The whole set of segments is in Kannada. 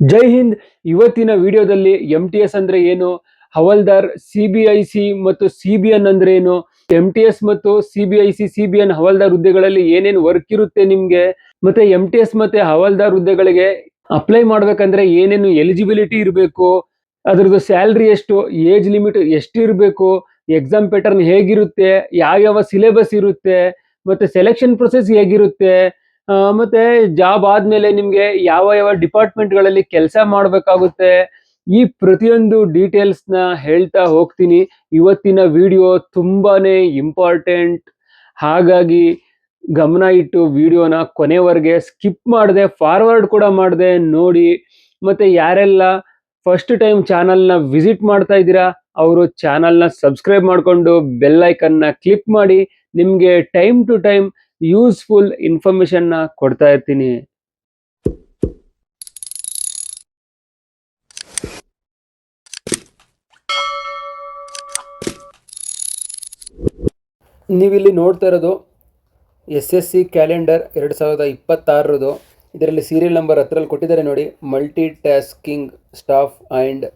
ಜೈ ಹಿಂದ್. ಇವತ್ತಿನ ವಿಡಿಯೋದಲ್ಲಿ ಎಂ ಟಿ ಎಸ್ ಅಂದ್ರೆ ಏನು? ಹವಲ್ದಾರ್ ಸಿ ಮತ್ತು ಸಿ ಬಿ ಎನ್ ಅಂದ್ರೆ ಏನು? ಎಂ ಟಿ ಎಸ್ ಮತ್ತು C B I C C B N Havaldar ಹುದ್ದೆಗಳಲ್ಲಿ ಏನೇನು ವರ್ಕ್ ಇರುತ್ತೆ ನಿಮ್ಗೆ? ಮತ್ತೆ ಎಂ ಟಿ ಎಸ್ ಮತ್ತೆ ಹವಲ್ದಾರ್ ಹುದ್ದೆಗಳಿಗೆ ಅಪ್ಲೈ ಮಾಡ್ಬೇಕಂದ್ರೆ ಏನೇನು ಎಲಿಜಿಬಿಲಿಟಿ ಇರಬೇಕು? ಅದ್ರದ್ದು ಸ್ಯಾಲ್ರಿ ಎಷ್ಟು? ಏಜ್ ಲಿಮಿಟ್ ಎಷ್ಟು ಇರಬೇಕು? ಎಕ್ಸಾಮ್ ಪ್ಯಾಟರ್ನ್ ಹೇಗಿರುತ್ತೆ? ಯಾವ್ಯಾವ ಸಿಲೆಬಸ್ ಇರುತ್ತೆ? ಮತ್ತೆ ಸೆಲೆಕ್ಷನ್ ಪ್ರೊಸೆಸ್ ಹೇಗಿರುತ್ತೆ? ಮತ್ತೆ ಜಾಬ್ ಆದ್ಮೇಲೆ ನಿಮ್ಗೆ ಯಾವ ಯಾವ ಡಿಪಾರ್ಟ್ಮೆಂಟ್ಗಳಲ್ಲಿ ಕೆಲಸ ಮಾಡ್ಬೇಕಾಗುತ್ತೆ, ಈ ಪ್ರತಿಯೊಂದು ಡೀಟೇಲ್ಸ್ನ ಹೇಳ್ತಾ ಹೋಗ್ತೀನಿ. ಇವತ್ತಿನ ವಿಡಿಯೋ ತುಂಬಾನೇ ಇಂಪಾರ್ಟೆಂಟ್ ಹಾಗಾಗಿ ಗಮನ ಇಟ್ಟು ವಿಡಿಯೋನ ಕೊನೆವರೆಗೆ ಸ್ಕಿಪ್ ಮಾಡದೆ ಫಾರ್ವರ್ಡ್ ಕೂಡ ಮಾಡದೆ, ನೋಡಿ. ಮತ್ತೆ ಯಾರೆಲ್ಲ ಫಸ್ಟ್ ಟೈಮ್ ಚಾನಲ್ನ ವಿಸಿಟ್ ಮಾಡ್ತಾ ಇದ್ದೀರಾ, ಅವರು ಚಾನಲ್ನ ಸಬ್ಸ್ಕ್ರೈಬ್ ಮಾಡಿಕೊಂಡು ಬೆಲ್ ಐಕನ್ನ ಕ್ಲಿಕ್ ಮಾಡಿ. ನಿಮಗೆ ಟೈಮ್ ಟು ಟೈಮ್ ಯೂಸ್ಫುಲ್ ಇನ್ಫಾರ್ಮೇಶನ್ನ ಕೊಡ್ತಾ ಇರ್ತೀನಿ. ನೀವಿಲ್ಲಿ ನೋಡ್ತಾ ಇರೋದು ಎಸ್ ಎಸ್ ಸಿ ಕ್ಯಾಲೆಂಡರ್ ಎರಡು ಸಾವಿರದ ಇಪ್ಪತ್ತಾರರದು. ಇದರಲ್ಲಿ ಸೀರಿಯಲ್ ನಂಬರ್ ಹತ್ತರಲ್ಲಿ ಕೊಟ್ಟಿದ್ದಾರೆ ನೋಡಿ. Multi tasking staff and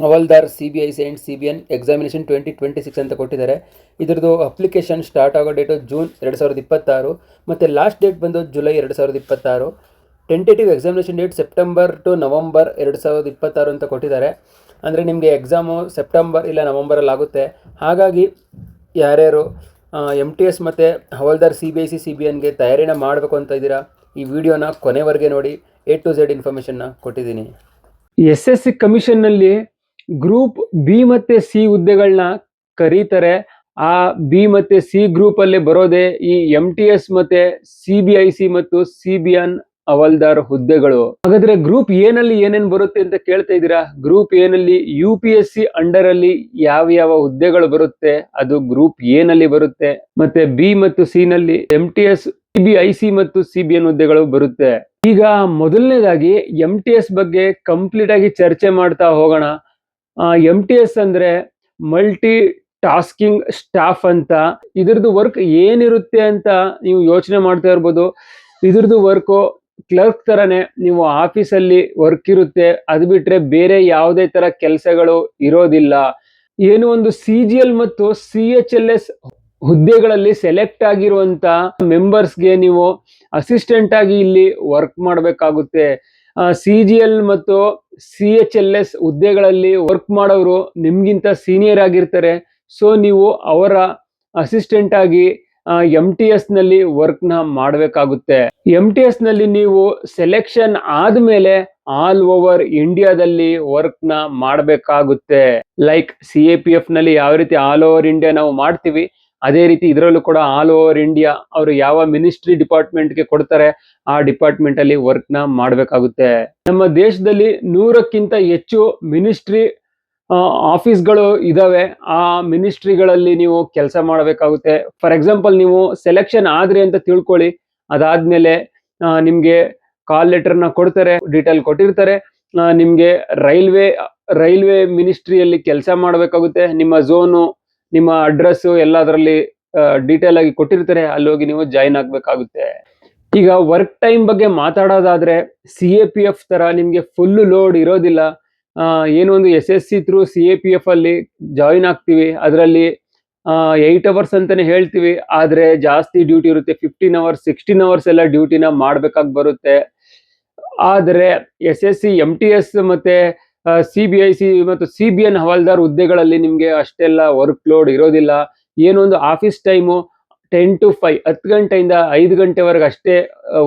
Havaldar C B I C and C B N examination twenty twenty six ಅಂತ ಕೊಟ್ಟಿದ್ದಾರೆ. ಇದರದು ಅಪ್ಲಿಕೇಶನ್ ಸ್ಟಾರ್ಟ್ ಆಗೋ ಡೇಟು ಜೂನ್ ಎರಡು ಸಾವಿರದ ಇಪ್ಪತ್ತಾರು ಮತ್ತು ಲಾಸ್ಟ್ ಡೇಟ್ ಬಂದು ಜುಲೈ ಎರಡು ಸಾವಿರದ ಇಪ್ಪತ್ತಾರು. Tentative examination date September to November ಎರಡು ಸಾವಿರದ ಇಪ್ಪತ್ತಾರು ಅಂತ ಕೊಟ್ಟಿದ್ದಾರೆ. ಅಂದರೆ ನಿಮಗೆ ಎಕ್ಸಾಮು ಸೆಪ್ಟೆಂಬರ್ ಇಲ್ಲ ನವಂಬರಲ್ಲಿ ಆಗುತ್ತೆ. ಹಾಗಾಗಿ ಯಾರ್ಯಾರು ಎಂ ಟಿ ಎಸ್ ಮತ್ತು Havaldar C B I C C B ಎನ್ಗೆ ತಯಾರಿನ ಮಾಡಬೇಕು ಅಂತ ಇದ್ದೀರಾ, ಈ ವಿಡಿಯೋನ ಕೊನೆವರೆಗೆ ನೋಡಿ ಎ ಟು ಝೆಡ್ ಇನ್ಫಾರ್ಮೇಷನ್ನ ಕೊಟ್ಟಿದ್ದೀನಿ. ಎಸ್ ಎಸ್ ಸಿ ಕಮಿಷನ್ನಲ್ಲಿ ಗ್ರೂಪ್ ಬಿ ಮತ್ತೆ ಸಿ ಹುದ್ದೆಗಳನ್ನ ಕರೀತಾರೆ. ಆ ಬಿ ಮತ್ತೆ ಸಿ ಗ್ರೂಪ್ ಅಲ್ಲಿ ಬರೋದೇ ಈ ಎಂ ಟಿ ಎಸ್ ಮತ್ತೆ ಸಿ ಬಿ ಐ ಸಿ ಮತ್ತು ಸಿ ಬಿ ಎನ್ ಅವಲ್ದಾರ್ ಹುದ್ದೆಗಳು. ಹಾಗಾದ್ರೆ ಗ್ರೂಪ್ ಏನಲ್ಲಿ ಏನೇನ್ ಬರುತ್ತೆ ಅಂತ ಕೇಳ್ತಾ ಇದ್ದೀರಾ? ಗ್ರೂಪ್ ಏನಲ್ಲಿ U P S C under ಅಲ್ಲಿ ಯಾವ ಯಾವ ಹುದ್ದೆಗಳು ಬರುತ್ತೆ? ಅದು ಗ್ರೂಪ್ ಏನಲ್ಲಿ ಬರುತ್ತೆ. ಮತ್ತೆ ಬಿ ಮತ್ತು ಸಿ ನಲ್ಲಿ M T S B I C ಮತ್ತು ಸಿ ಬಿ ಎನ್ ಹುದ್ದೆಗಳು ಬರುತ್ತೆ. ಈಗ ಮೊದಲನೇದಾಗಿ ಎಂ ಟಿ ಎಸ್ ಬಗ್ಗೆ ಕಂಪ್ಲೀಟ್ ಆಗಿ ಚರ್ಚೆ ಮಾಡ್ತಾ ಹೋಗೋಣ. ಎಂ ಟಿ ಎಸ್ ಅಂದ್ರೆ ಮಲ್ಟಿ ಟಾಸ್ಕಿಂಗ್ ಸ್ಟಾಫ್ ಅಂತ. ಇದ್ರದ್ದು ವರ್ಕ್ ಏನಿರುತ್ತೆ ಅಂತ ನೀವು ಯೋಚನೆ ಮಾಡ್ತಾ ಇರ್ಬೋದು. ಇದ್ರದ್ದು ವರ್ಕು ಕ್ಲರ್ಕ್ ತರನೇ ನೀವು ಆಫೀಸಲ್ಲಿ ವರ್ಕ್ ಇರುತ್ತೆ. ಅದು ಬಿಟ್ರೆ ಬೇರೆ ಯಾವುದೇ ತರ ಕೆಲಸಗಳು ಇರೋದಿಲ್ಲ. ಏನು ಒಂದು ಸಿ ಜಿ ಎಲ್ ಮತ್ತು ಸಿ ಎಚ್ ಎಲ್ ಎಸ್ ಹುದ್ದೆಗಳಲ್ಲಿ ಸೆಲೆಕ್ಟ್ ಆಗಿರುವಂತ ಮೆಂಬರ್ಸ್ಗೆ ನೀವು ಅಸಿಸ್ಟೆಂಟ್ ಆಗಿ ಇಲ್ಲಿ ವರ್ಕ್ ಮಾಡಬೇಕಾಗುತ್ತೆ. ಸಿ ಜಿ ಎಲ್ ಮತ್ತು ಸಿ ಎಚ್ ಎಲ್ ಎಸ್ ಹುದ್ದೆಗಳಲ್ಲಿ ವರ್ಕ್ ಮಾಡೋರು ನಿಮ್ಗಿಂತ ಸೀನಿಯರ್ ಆಗಿರ್ತಾರೆ. ಸೊ ನೀವು ಅವರ ಅಸಿಸ್ಟೆಂಟ್ ಆಗಿ ಎಂ ಟಿ ಎಸ್ನಲ್ಲಿ ವರ್ಕ್ನ ಮಾಡಬೇಕಾಗುತ್ತೆ. ಎಂ ಟಿ ಎಸ್ನಲ್ಲಿ ನೀವು ಸೆಲೆಕ್ಷನ್ ಆದ್ಮೇಲೆ ಆಲ್ ಓವರ್ ಇಂಡಿಯಾದಲ್ಲಿ ವರ್ಕ್ನ ಮಾಡಬೇಕಾಗುತ್ತೆ. ಲೈಕ್ ಸಿ ಎ ಪಿ ಎಫ್ನಲ್ಲಿ ಯಾವ ರೀತಿ ಆಲ್ ಓವರ್ ಇಂಡಿಯಾ ನಾವು ಮಾಡ್ತೀವಿ ಅದೇ ರೀತಿ ಇದರಲ್ಲೂ ಕೂಡ ಆಲ್ ಓವರ್ ಇಂಡಿಯಾ ಅವರು ಯಾವ ಮಿನಿಸ್ಟ್ರಿ ಡಿಪಾರ್ಟ್ಮೆಂಟ್ಗೆ ಕೊಡ್ತಾರೆ, ಆ ಡಿಪಾರ್ಟ್ಮೆಂಟ್ ಅಲ್ಲಿ ವರ್ಕ್ನ ಮಾಡಬೇಕಾಗುತ್ತೆ. ನಮ್ಮ ದೇಶದಲ್ಲಿ ನೂರಕ್ಕಿಂತ ಹೆಚ್ಚು ಮಿನಿಸ್ಟ್ರಿ ಆಫೀಸ್ಗಳು ಇದಾವೆ. ಆ ಮಿನಿಸ್ಟ್ರಿಗಳಲ್ಲಿ ನೀವು ಕೆಲಸ ಮಾಡಬೇಕಾಗುತ್ತೆ. ಫಾರ್ ಎಕ್ಸಾಂಪಲ್ ನೀವು ಸೆಲೆಕ್ಷನ್ ಆದ್ರಿ ಅಂತ ತಿಳ್ಕೊಳ್ಳಿ. ಅದಾದ್ಮೇಲೆ ನಿಮಗೆ ಕಾಲ್ ಲೆಟರ್ನ ಕೊಡ್ತಾರೆ ಡೀಟೇಲ್ ಕೊಟ್ಟಿರ್ತಾರೆ. ನಿಮ್ಗೆ ರೈಲ್ವೆ ರೈಲ್ವೆ ಮಿನಿಸ್ಟ್ರಿಯಲ್ಲಿ ಕೆಲಸ ಮಾಡಬೇಕಾಗುತ್ತೆ. ನಿಮ್ಮ ಝೋನು ನಿಮ್ಮ ಅಡ್ರೆಸ್ ಎಲ್ಲ ಅದರಲ್ಲಿ ಡೀಟೇಲ್ ಆಗಿ ಕೊಟ್ಟಿರ್ತಾರೆ ಅಲ್ಲಿ ಹೋಗಿ ನೀವು ಜಾಯಿನ್ ಆಗಬೇಕಾಗುತ್ತೆ. ಈಗ ವರ್ಕ್ ಟೈಮ್ ಬಗ್ಗೆ ಮಾತಾಡೋದಾದ್ರೆ ಸಿ ಎ ಪಿ ಎಫ್ ತರ ನಿಮ್ಗೆ ಫುಲ್ ಲೋಡ್ ಇರೋದಿಲ್ಲ. ಏನೋ ಒಂದು S S C through C A P F ಅಲ್ಲಿ ಜಾಯಿನ್ ಆಗ್ತೀವಿ. ಅದರಲ್ಲಿ ಏಯ್ಟ್ ಅವರ್ಸ್ ಅಂತಾನೆ ಹೇಳ್ತೀವಿ. ಆದ್ರೆ ಜಾಸ್ತಿ ಡ್ಯೂಟಿ ಇರುತ್ತೆ. ಫಿಫ್ಟೀನ್ ಅವರ್ಸ್ ಸಿಕ್ಸ್ಟೀನ್ ಅವರ್ಸ್ ಎಲ್ಲ ಡ್ಯೂಟಿನ ಮಾಡ್ಬೇಕಾಗಿ ಬರುತ್ತೆ. ಆದ್ರೆ S S C M T S ಮತ್ತೆ ಸಿ ಬಿ ಸಿ ಮತ್ತು ಸಿ ಬಿ ಎನ್ ಹವಾಲ್ದಾರ್ ಹುದ್ದೆಗಳಲ್ಲಿ ನಿಮ್ಗೆ ಅಷ್ಟೆಲ್ಲ ವರ್ಕ್ ಲೋಡ್ ಇರೋದಿಲ್ಲ ಏನೊಂದು office time ten to five ಹತ್ತು ಗಂಟೆಯಿಂದ ಐದು ಗಂಟೆವರೆಗೆ ಅಷ್ಟೇ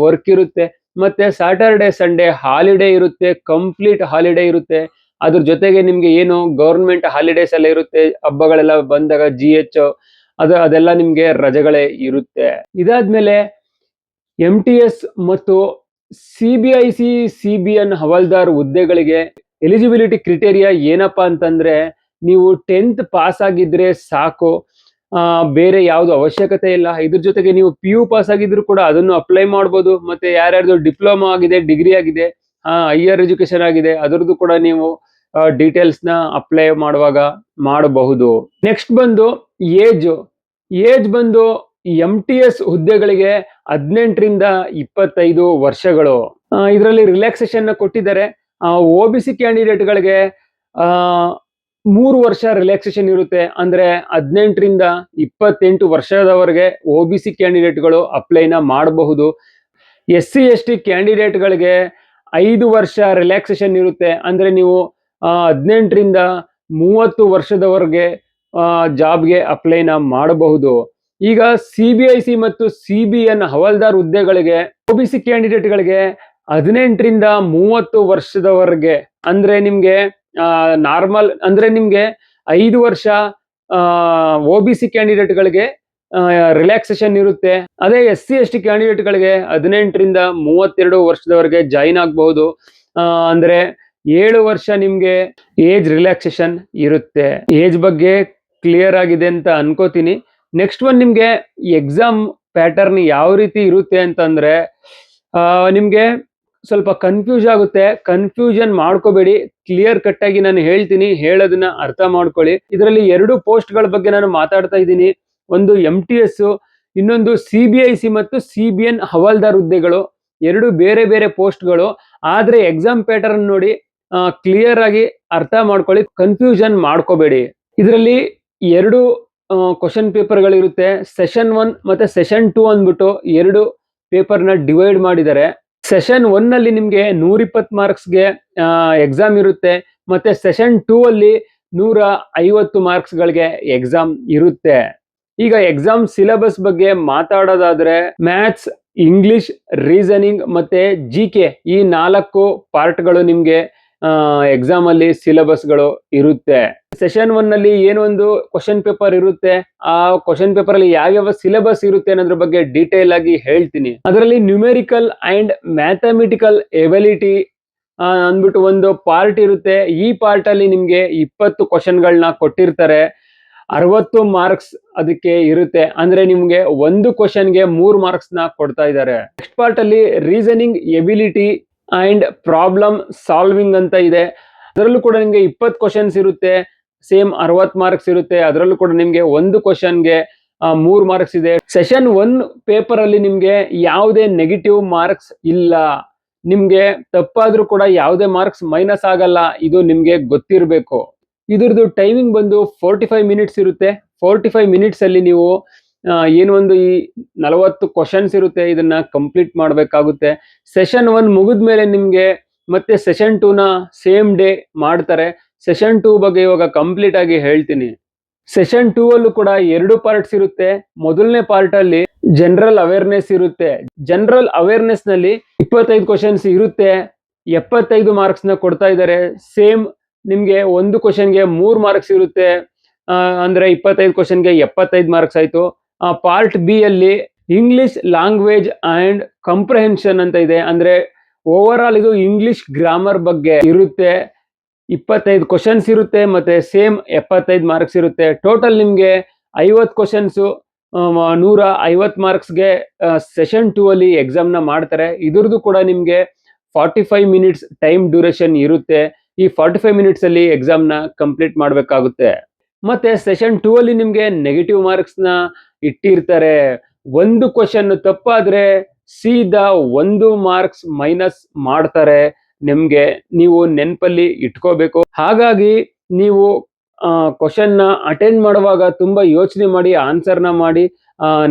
ವರ್ಕ್ ಇರುತ್ತೆ. ಮತ್ತೆ ಸ್ಯಾಟರ್ಡೆ ಸಂಡೇ ಹಾಲಿಡೇ ಇರುತ್ತೆ ಕಂಪ್ಲೀಟ್ ಹಾಲಿಡೇ ಇರುತ್ತೆ. ಅದ್ರ ಜೊತೆಗೆ ನಿಮ್ಗೆ ಏನು ಗೌರ್ಮೆಂಟ್ ಹಾಲಿಡೇಸ್ ಎಲ್ಲ ಇರುತ್ತೆ, ಹಬ್ಬಗಳೆಲ್ಲ ಬಂದಾಗ ಜಿ ಎಚ್ ಅದು, ಅದೆಲ್ಲ ನಿಮ್ಗೆ ರಜೆಗಳೇ ಇರುತ್ತೆ. ಇದಾದ್ಮೇಲೆ ಎಂ ಟಿ ಎಸ್ ಮತ್ತು C B I C C B N ಹವಾಲ್ದಾರ್ ಹುದ್ದೆಗಳಿಗೆ ಎಲಿಜಿಬಿಲಿಟಿ ಕ್ರಿಟೇರಿಯಾ ಏನಪ್ಪಾ ಅಂತಂದ್ರೆ ನೀವು ಟೆಂತ್ ಪಾಸ್ ಆಗಿದ್ರೆ ಸಾಕು. ಬೇರೆ ಯಾವ್ದು ಅವಶ್ಯಕತೆ ಇಲ್ಲ. ಇದ್ರ ಜೊತೆಗೆ ನೀವು ಪಿ ಯು ಪಾಸ್ ಆಗಿದ್ರು ಕೂಡ ಅದನ್ನು ಅಪ್ಲೈ ಮಾಡ್ಬೋದು. ಮತ್ತೆ ಯಾರ್ಯಾರ್ದು ಡಿಪ್ಲೊಮಾ ಆಗಿದೆ ಡಿಗ್ರಿ ಆಗಿದೆ ಹೈಯರ್ ಎಜುಕೇಶನ್ ಆಗಿದೆ, ಅದರದ್ದು ಕೂಡ ನೀವು ಡೀಟೇಲ್ಸ್ನ ಅಪ್ಲೈ ಮಾಡುವಾಗ ಮಾಡಬಹುದು. ನೆಕ್ಸ್ಟ್ ಬಂದು ಏಜ್ ಏಜ್ ಬಂದು ಎಂ ಟಿ ಎಸ್ ಹುದ್ದೆಗಳಿಗೆ ಹದಿನೆಂಟರಿಂದ ಇಪ್ಪತ್ತೈದು ವರ್ಷಗಳು. ಇದರಲ್ಲಿ ರಿಲ್ಯಾಕ್ಸೇಷನ್ ಕೊಟ್ಟಿದ್ದಾರೆ. ಒ ಬಿ ಸಿ ಕ್ಯಾಂಡಿಡೇಟ್ಗಳಿಗೆ ಮೂರು ವರ್ಷ ರಿಲ್ಯಾಕ್ಸೇಷನ್ ಇರುತ್ತೆ. ಅಂದ್ರೆ ಹದಿನೆಂಟರಿಂದ ಇಪ್ಪತ್ತೆಂಟು ವರ್ಷದವರೆಗೆ ಒ ಬಿ ಸಿ ಕ್ಯಾಂಡಿಡೇಟ್ಗಳು ಅಪ್ಲೈನ ಮಾಡಬಹುದು. ಎಸ್ ಸಿ ಎಸ್ ಟಿ ಕ್ಯಾಂಡಿಡೇಟ್ಗಳಿಗೆ ಐದು ವರ್ಷ ರಿಲ್ಯಾಕ್ಸೇಷನ್ ಇರುತ್ತೆ. ಅಂದ್ರೆ ನೀವು ಹದಿನೆಂಟರಿಂದ ಮೂವತ್ತು ವರ್ಷದವರೆಗೆ ಜಾಬ್ಗೆ ಅಪ್ಲೈನ ಮಾಡಬಹುದು. ಈಗ ಸಿ ಬಿ ಐ ಸಿ ಮತ್ತು ಸಿ ಬಿ ಎನ್ ಹವಾಲ್ದಾರ್ ಹುದ್ದೆಗಳಿಗೆ ಒ ಬಿ ಸಿ ಕ್ಯಾಂಡಿಡೇಟ್ಗಳಿಗೆ ಹದಿನೆಂಟರಿಂದ ಮೂವತ್ತು ವರ್ಷದವರೆಗೆ, ಅಂದ್ರೆ ನಿಮ್ಗೆ ನಾರ್ಮಲ್ ಅಂದ್ರೆ ನಿಮ್ಗೆ ಐದು ವರ್ಷ ಒ ಬಿ ಸಿ ಕ್ಯಾಂಡಿಡೇಟ್ಗಳಿಗೆ ರಿಲ್ಯಾಕ್ಸೇಷನ್ ಇರುತ್ತೆ. ಅದೇ ಎಸ್ ಸಿ ಎಸ್ ಟಿ ಕ್ಯಾಂಡಿಡೇಟ್ಗಳಿಗೆ ಹದಿನೆಂಟರಿಂದ ಮೂವತ್ತೆರಡು ವರ್ಷದವರೆಗೆ ಜಾಯಿನ್ ಆಗಬಹುದು. ಅಂದ್ರೆ ಏಳು ವರ್ಷ ನಿಮ್ಗೆ ಏಜ್ ರಿಲ್ಯಾಕ್ಸೇಷನ್ ಇರುತ್ತೆ. ಏಜ್ ಬಗ್ಗೆ ಕ್ಲಿಯರ್ ಆಗಿದೆ ಅಂತ ಅನ್ಕೋತೀನಿ. ನೆಕ್ಸ್ಟ್ ಒನ್ ನಿಮ್ಗೆ ಎಕ್ಸಾಮ್ ಪ್ಯಾಟರ್ನ್ ಯಾವ ರೀತಿ ಇರುತ್ತೆ ಅಂತಂದ್ರೆ ನಿಮ್ಗೆ ಸ್ವಲ್ಪ ಕನ್ಫ್ಯೂಸ್ ಆಗುತ್ತೆ. ಕನ್ಫ್ಯೂಷನ್ ಮಾಡ್ಕೋಬೇಡಿ. ಕ್ಲಿಯರ್ ಕಟ್ ಆಗಿ ನಾನು ಹೇಳ್ತೀನಿ. ಹೇಳೋದನ್ನ ಅರ್ಥ ಮಾಡ್ಕೊಳ್ಳಿ. ಇದರಲ್ಲಿ ಎರಡು ಪೋಸ್ಟ್ಗಳ ಬಗ್ಗೆ ನಾನು ಮಾತಾಡ್ತಾ ಇದ್ದೀನಿ. ಒಂದು ಎಂ ಟಿ ಎಸ್ ಇನ್ನೊಂದು ಸಿ ಸಿ ಮತ್ತು ಸಿ ಹವಾಲ್ದಾರ್ ಹುದ್ದೆಗಳು. ಎರಡು ಬೇರೆ ಬೇರೆ ಪೋಸ್ಟ್ಗಳು ಆದ್ರೆ ಎಕ್ಸಾಮ್ ಪ್ಯಾಟರ್ನ್ ನೋಡಿ ಕ್ಲಿಯರ್ ಆಗಿ ಅರ್ಥ ಮಾಡ್ಕೊಳ್ಳಿ. ಕನ್ಫ್ಯೂಷನ್ ಮಾಡ್ಕೋಬೇಡಿ. ಇದರಲ್ಲಿ ಎರಡು ಕ್ವಶನ್ ಪೇಪರ್ಗಳಿರುತ್ತೆ ಸೆಷನ್ ಒನ್ ಮತ್ತೆ ಸೆಷನ್ ಟೂ ಅಂದ್ಬಿಟ್ಟು ಎರಡು ಪೇಪರ್ನ ಡಿವೈಡ್ ಮಾಡಿದ್ದಾರೆ. ಸೆಷನ್ ಒನ್ ಅಲ್ಲಿ ನಿಮ್ಗೆ ನೂರ ಇಪ್ಪತ್ ಮಾರ್ಕ್ಸ್ಗೆ ಎಕ್ಸಾಮ್ ಇರುತ್ತೆ. ಮತ್ತೆ ಸೆಷನ್ ಟೂ ಅಲ್ಲಿ ನೂರ ಐವತ್ತು ಮಾರ್ಕ್ಸ್ಗಳಿಗೆ ಎಕ್ಸಾಮ್ ಇರುತ್ತೆ. ಈಗ ಎಕ್ಸಾಮ್ ಸಿಲೆಬಸ್ ಬಗ್ಗೆ ಮಾತಾಡೋದಾದ್ರೆ ಮ್ಯಾಥ್ಸ್ ಇಂಗ್ಲಿಷ್ ರೀಸನಿಂಗ್ ಮತ್ತೆ ಜಿ ಈ ನಾಲ್ಕು ಪಾರ್ಟ್ಗಳು ನಿಮ್ಗೆ ಎಕ್ಸಾಮ್ ಅಲ್ಲಿ ಸಿಲೆಬಸ್ಗಳು ಇರುತ್ತೆ. ಸೆಷನ್ ಒನ್ನಲ್ಲಿ ಏನೊಂದು ಕ್ವಶನ್ ಪೇಪರ್ ಇರುತ್ತೆ, ಆ ಕ್ವಶನ್ ಪೇಪರ್ ಅಲ್ಲಿ ಯಾವ್ಯಾವ ಸಿಲೆಬಸ್ ಇರುತ್ತೆ ಅನ್ನೋದ್ರ ಬಗ್ಗೆ ಡೀಟೇಲ್ ಆಗಿ ಹೇಳ್ತೀನಿ. ಅದರಲ್ಲಿ ನ್ಯೂಮೆರಿಕಲ್ ಅಂಡ್ ಮ್ಯಾಥಮೆಟಿಕಲ್ ಎಬಿಲಿಟಿ ಅಂದ್ಬಿಟ್ಟು ಒಂದು ಪಾರ್ಟ್ ಇರುತ್ತೆ. ಈ ಪಾರ್ಟ್ ಅಲ್ಲಿ ನಿಮ್ಗೆ ಇಪ್ಪತ್ತು ಕ್ವಶನ್ಗಳನ್ನ ಕೊಟ್ಟಿರ್ತಾರೆ. ಅರವತ್ತು ಮಾರ್ಕ್ಸ್ ಅದಕ್ಕೆ ಇರುತ್ತೆ. ಅಂದ್ರೆ ನಿಮ್ಗೆ ಒಂದು ಕ್ವಶನ್ಗೆ ಮೂರು ಮಾರ್ಕ್ಸ್ನ ಕೊಡ್ತಾ ಇದ್ದಾರೆ. ನೆಕ್ಸ್ಟ್ ಪಾರ್ಟ್ ಅಲ್ಲಿ reasoning ability and problem solving ಅಂತ ಇದೆ. ಅದರಲ್ಲೂ ಕೂಡ ನಿಮಗೆ ಇಪ್ಪತ್ತು ಕ್ವಶನ್ಸ್ ಇರುತ್ತೆ ಸೇಮ್ ಅರವತ್ ಮಾರ್ಕ್ಸ್ ಇರುತ್ತೆ. ಅದರಲ್ಲೂ ಕೂಡ ನಿಮಗೆ ಒಂದು ಕ್ವಶನ್ಗೆ ಮೂರು ಮಾರ್ಕ್ಸ್ ಇದೆ. ಸೆಷನ್ ಒನ್ ಪೇಪರ್ ಅಲ್ಲಿ ನಿಮಗೆ ಯಾವುದೇ ನೆಗೆಟಿವ್ ಮಾರ್ಕ್ಸ್ ಇಲ್ಲ. ನಿಮ್ಗೆ ತಪ್ಪಾದ್ರೂ ಕೂಡ ಯಾವುದೇ ಮಾರ್ಕ್ಸ್ ಮೈನಸ್ ಆಗಲ್ಲ. ಇದು ನಿಮ್ಗೆ ಗೊತ್ತಿರಬೇಕು. ಇದ್ರದ್ದು ಟೈಮಿಂಗ್ ಬಂದು ಫೋರ್ಟಿ ಫೈವ್ ಮಿನಿಟ್ಸ್ ಇರುತ್ತೆ. ಫೋರ್ಟಿ ಫೈವ್ ಮಿನಿಟ್ಸ್ ಅಲ್ಲಿ ನೀವು ಏನು ಒಂದು ಈ ನಲವತ್ತು ಕ್ವಶನ್ಸ್ ಇರುತ್ತೆ, ಇದನ್ನ ಕಂಪ್ಲೀಟ್ ಮಾಡಬೇಕಾಗುತ್ತೆ. ಸೆಷನ್ ಒನ್ ಮುಗಿದ್ಮೇಲೆ ನಿಮ್ಗೆ ಮತ್ತೆ ಸೆಷನ್ ಟೂನ ಸೇಮ್ ಡೇ ಮಾಡ್ತಾರೆ. ಸೆಷನ್ ಟೂ ಬಗ್ಗೆ ಇವಾಗ ಕಂಪ್ಲೀಟ್ ಆಗಿ ಹೇಳ್ತೀನಿ. ಸೆಷನ್ ಟೂ ಅಲ್ಲೂ ಕೂಡ ಎರಡು ಪಾರ್ಟ್ಸ್ ಇರುತ್ತೆ. ಮೊದಲನೇ ಪಾರ್ಟ್ ಅಲ್ಲಿ ಜನರಲ್ ಅವೇರ್ನೆಸ್ ಇರುತ್ತೆ. ಜನರಲ್ ಅವೇರ್ನೆಸ್ನಲ್ಲಿ ಇಪ್ಪತ್ತೈದು ಕ್ವಶನ್ಸ್ ಇರುತ್ತೆ. ಎಪ್ಪತ್ತೈದು ಮಾರ್ಕ್ಸ್ನ ಕೊಡ್ತಾ ಇದ್ದಾರೆ. ಸೇಮ್ ನಿಮ್ಗೆ ಒಂದು ಕ್ವಶನ್ಗೆ ಮೂರು ಮಾರ್ಕ್ಸ್ ಇರುತ್ತೆ. ಅಂದ್ರೆ ಇಪ್ಪತ್ತೈದು ಕ್ವಶನ್ಗೆ ಎಪ್ಪತ್ತೈದು ಮಾರ್ಕ್ಸ್ ಆಯ್ತು. ಪಾರ್ಟ್ ಬಿ ಅಲ್ಲಿ ಇಂಗ್ಲಿಷ್ ಲ್ಯಾಂಗ್ವೇಜ್ ಅಂಡ್ ಕಂಪ್ರಹೆನ್ಷನ್ ಅಂತ ಇದೆ. ಅಂದ್ರೆ ಓವರ್ ಆಲ್ ಇದು ಇಂಗ್ಲಿಷ್ ಗ್ರಾಮರ್ ಬಗ್ಗೆ ಇರುತ್ತೆ. ಇಪ್ಪತ್ತೈದು ಕ್ವಶನ್ಸ್ ಇರುತ್ತೆ ಮತ್ತೆ ಸೇಮ್ ಎಪ್ಪತ್ತೈದು ಮಾರ್ಕ್ಸ್ ಇರುತ್ತೆ. ಟೋಟಲ್ ನಿಮ್ಗೆ ಐವತ್ತು ಕ್ವಶನ್ಸ್ ನೂರ ಐವತ್ತು ಮಾರ್ಕ್ಸ್ಗೆ ಸೆಷನ್ ಟೂ ಅಲ್ಲಿ ಎಕ್ಸಾಮ್ನ ಮಾಡ್ತಾರೆ. ಇದ್ರದ್ದು ಕೂಡ ನಿಮ್ಗೆ forty five minutes time duration ಇರುತ್ತೆ. ಈ ಫಾರ್ಟಿ ಫೈವ್ ಮಿನಿಟ್ಸ್ ಅಲ್ಲಿ ಎಕ್ಸಾಮ್ನ ಕಂಪ್ಲೀಟ್ ಮಾಡಬೇಕಾಗುತ್ತೆ. ಮತ್ತೆ ಸೆಷನ್ ಟೂ ಅಲ್ಲಿ ನಿಮ್ಗೆ ನೆಗೆಟಿವ್ ಮಾರ್ಕ್ಸ್ನ ಇಟ್ಟಿರ್ತಾರೆ. ಒಂದು ಕ್ವಶನ್ ತಪ್ಪಾದ್ರೆ ಸೀದಾ ಒಂದು ಮಾರ್ಕ್ಸ್ ಮೈನಸ್ ಮಾಡ್ತಾರೆ. ನಿಮ್ಗೆ ನೀವು ನೆನಪಲ್ಲಿ ಇಟ್ಕೋಬೇಕು. ಹಾಗಾಗಿ ನೀವು ಕ್ವಶನ್ನ ಅಟೆಂಡ್ ಮಾಡುವಾಗ ತುಂಬಾ ಯೋಚನೆ ಮಾಡಿ ಆನ್ಸರ್ನ ಮಾಡಿ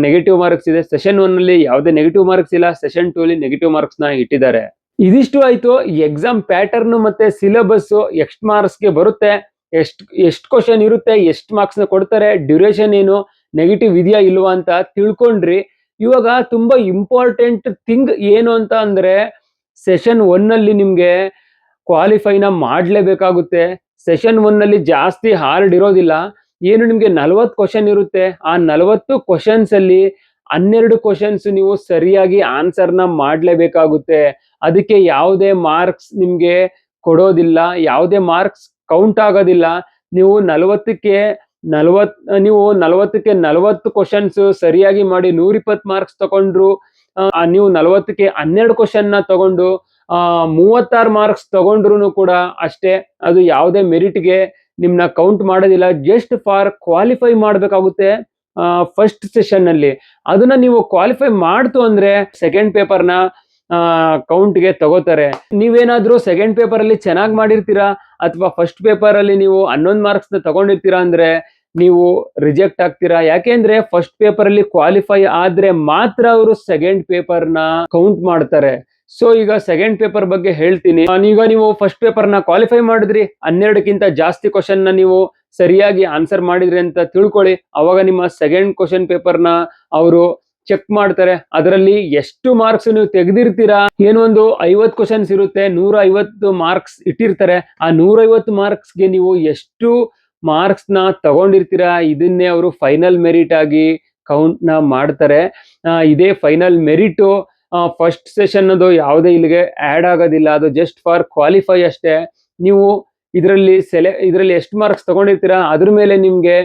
ನೆಗೆಟಿವ್ ಮಾರ್ಕ್ಸ್ ಇದೆ. ಸೆಷನ್ ಒನ್ ಅಲ್ಲಿ ಯಾವುದೇ ನೆಗೆಟಿವ್ ಮಾರ್ಕ್ಸ್ ಇಲ್ಲ. ಸೆಷನ್ ಟೂ ಅಲ್ಲಿ ನೆಗೆಟಿವ್ ಮಾರ್ಕ್ಸ್ನ ಇಟ್ಟಿದ್ದಾರೆ. ಇದಿಷ್ಟು ಆಯ್ತು. ಎಕ್ಸಾಮ್ ಪ್ಯಾಟರ್ನ್ ಮತ್ತೆ ಸಿಲೆಬಸ್ ಎಷ್ಟು ಮಾರ್ಕ್ಸ್ಗೆ ಬರುತ್ತೆ? ಎಷ್ಟ್ ಎಷ್ಟ್ ಕ್ವಶನ್ ಇರುತ್ತೆ? ಎಷ್ಟ್ ಮಾರ್ಕ್ಸ್ನ ಕೊಡ್ತಾರೆ? ಡ್ಯೂರೇಷನ್ ಏನು? ನೆಗೆಟಿವ್ ಇದೆಯಾ ಇಲ್ವಾ ಅಂತ ತಿಳ್ಕೊಂಡ್ರಿ. ಇವಾಗ ತುಂಬಾ ಇಂಪಾರ್ಟೆಂಟ್ ಥಿಂಗ್ ಏನು ಅಂತ ಅಂದ್ರೆ ಸೆಷನ್ ಒನ್ ಅಲ್ಲಿ ನಿಮ್ಗೆ ಕ್ವಾಲಿಫೈನ ಮಾಡ್ಲೇಬೇಕಾಗುತ್ತೆ. ಸೆಷನ್ ಒನ್ ಅಲ್ಲಿ ಜಾಸ್ತಿ ಹಾರ್ಡ್ ಇರೋದಿಲ್ಲ. ಏನು ನಿಮ್ಗೆ ನಲವತ್ತು ಕ್ವಶನ್ ಇರುತ್ತೆ. ಆ ನಲವತ್ತು ಕ್ವಶನ್ಸ್ ಅಲ್ಲಿ ಹನ್ನೆರಡು ಕ್ವಶನ್ಸ್ ನೀವು ಸರಿಯಾಗಿ ಆನ್ಸರ್ನ ಮಾಡ್ಲೇಬೇಕಾಗುತ್ತೆ. ಅದಕ್ಕೆ ಯಾವುದೇ ಮಾರ್ಕ್ಸ್ ನಿಮ್ಗೆ ಕೊಡೋದಿಲ್ಲ. ಯಾವುದೇ ಮಾರ್ಕ್ಸ್ ಕೌಂಟ್ ಆಗೋದಿಲ್ಲ. ನೀವು ನಲವತ್ತಕ್ಕೆ ನಲವತ್ ನೀವು ನಲವತ್ತಕ್ಕೆ ನಲವತ್ತು ಕ್ವಶನ್ಸ್ ಸರಿಯಾಗಿ ಮಾಡಿ ನೂರಿಪ್ಪತ್ತು ಮಾರ್ಕ್ಸ್ ತಗೊಂಡ್ರು ನೀವು ನಲವತ್ತಕ್ಕೆ ಹನ್ನೆರಡು ಕ್ವಶನ್ನ ತಗೊಂಡು ಮೂವತ್ತಾರು ಮಾರ್ಕ್ಸ್ ತಗೊಂಡ್ರು ಕೂಡ ಅಷ್ಟೇ, ಅದು ಯಾವುದೇ ಮೆರಿಟ್ಗೆ ನಿಮ್ನ ಕೌಂಟ್ ಮಾಡೋದಿಲ್ಲ ಜಸ್ಟ್ ಫಾರ್ ಕ್ವಾಲಿಫೈ ಮಾಡಬೇಕಾಗುತ್ತೆ ಫಸ್ಟ್ ಸೆಷನ್ ಅಲ್ಲಿ. ಅದನ್ನ ನೀವು ಕ್ವಾಲಿಫೈ ಮಾಡ್ತು ಅಂದ್ರೆ ಸೆಕೆಂಡ್ ಪೇಪರ್ನ ಕೌಂಟ್ಗೆ ತಗೋತಾರೆ. ನೀವೇನಾದ್ರೂ ಸೆಕೆಂಡ್ ಪೇಪರ್ ಅಲ್ಲಿ ಚೆನ್ನಾಗಿ ಮಾಡಿರ್ತೀರಾ, ಅಥವಾ ಫಸ್ಟ್ ಪೇಪರ್ ಅಲ್ಲಿ ನೀವು ಹನ್ನೊಂದು ಮಾರ್ಕ್ಸ್ನ ತಗೊಂಡಿರ್ತೀರಾ ಅಂದ್ರೆ ನೀವು ರಿಜೆಕ್ಟ್ ಆಗ್ತೀರಾ? ಯಾಕೆಂದ್ರೆ ಫಸ್ಟ್ ಪೇಪರ್ ಅಲ್ಲಿ ಕ್ವಾಲಿಫೈ ಆದ್ರೆ ಮಾತ್ರ ಅವರು ಸೆಕೆಂಡ್ ಪೇಪರ್ನ ಕೌಂಟ್ ಮಾಡ್ತಾರೆ. ಸೊ ಈಗ ಸೆಕೆಂಡ್ ಪೇಪರ್ ಬಗ್ಗೆ ಹೇಳ್ತೀನಿ. ಈಗ ನೀವು ಫಸ್ಟ್ ಪೇಪರ್ನ ಕ್ವಾಲಿಫೈ ಮಾಡಿದ್ರಿ, ಹನ್ನೆರಡಕ್ಕಿಂತ ಜಾಸ್ತಿ ಕ್ವಶನ್ನ ನೀವು ಸರಿಯಾಗಿ ಆನ್ಸರ್ ಮಾಡಿದ್ರಿ ಅಂತ ತಿಳ್ಕೊಳ್ಳಿ. ಅವಾಗ ನಿಮ್ಮ ಸೆಕೆಂಡ್ ಕ್ವಶನ್ ಪೇಪರ್ನ ಅವರು ಚೆಕ್ ಮಾಡ್ತಾರೆ. ಅದರಲ್ಲಿ ಎಷ್ಟು ಮಾರ್ಕ್ಸ್ ನೀವು ತೆಗೆದಿರ್ತೀರಾ? ಏನೊಂದು ಐವತ್ತು ಐವತ್ ಕ್ವಶನ್ಸ್ ಇರುತ್ತೆ ನೂರ ಐವತ್ತು ಮಾರ್ಕ್ಸ್ ಇಟ್ಟಿರ್ತಾರೆ. ಆ ನೂರೈವತ್ತು ಮಾರ್ಕ್ಸ್ಗೆ ನೀವು ಎಷ್ಟು ಮಾರ್ಕ್ಸ್ನ ತಗೊಂಡಿರ್ತೀರಾ? ಇದನ್ನೇ ಅವರು ಫೈನಲ್ ಮೆರಿಟ್ ಆಗಿ ಕೌಂಟ್ನ ಮಾಡ್ತಾರೆ ಇದೇ ಫೈನಲ್ ಮೆರಿಟ್ ಫಸ್ಟ್ ಸೆಷನ್ ಅದು ಯಾವುದೇ ಇಲ್ಲಿಗೆ ಆಡ್ ಆಗೋದಿಲ್ಲ. ಅದು ಜಸ್ಟ್ ಫಾರ್ ಕ್ವಾಲಿಫೈ ಅಷ್ಟೇ. ನೀವು ಇದರಲ್ಲಿ ಸೆಲೆ, ಇದರಲ್ಲಿ ಎಷ್ಟು ಮಾರ್ಕ್ಸ್ ತಗೊಂಡಿರ್ತೀರಾ? ಅದ್ರ ಮೇಲೆ ನಿಮ್ಗೆ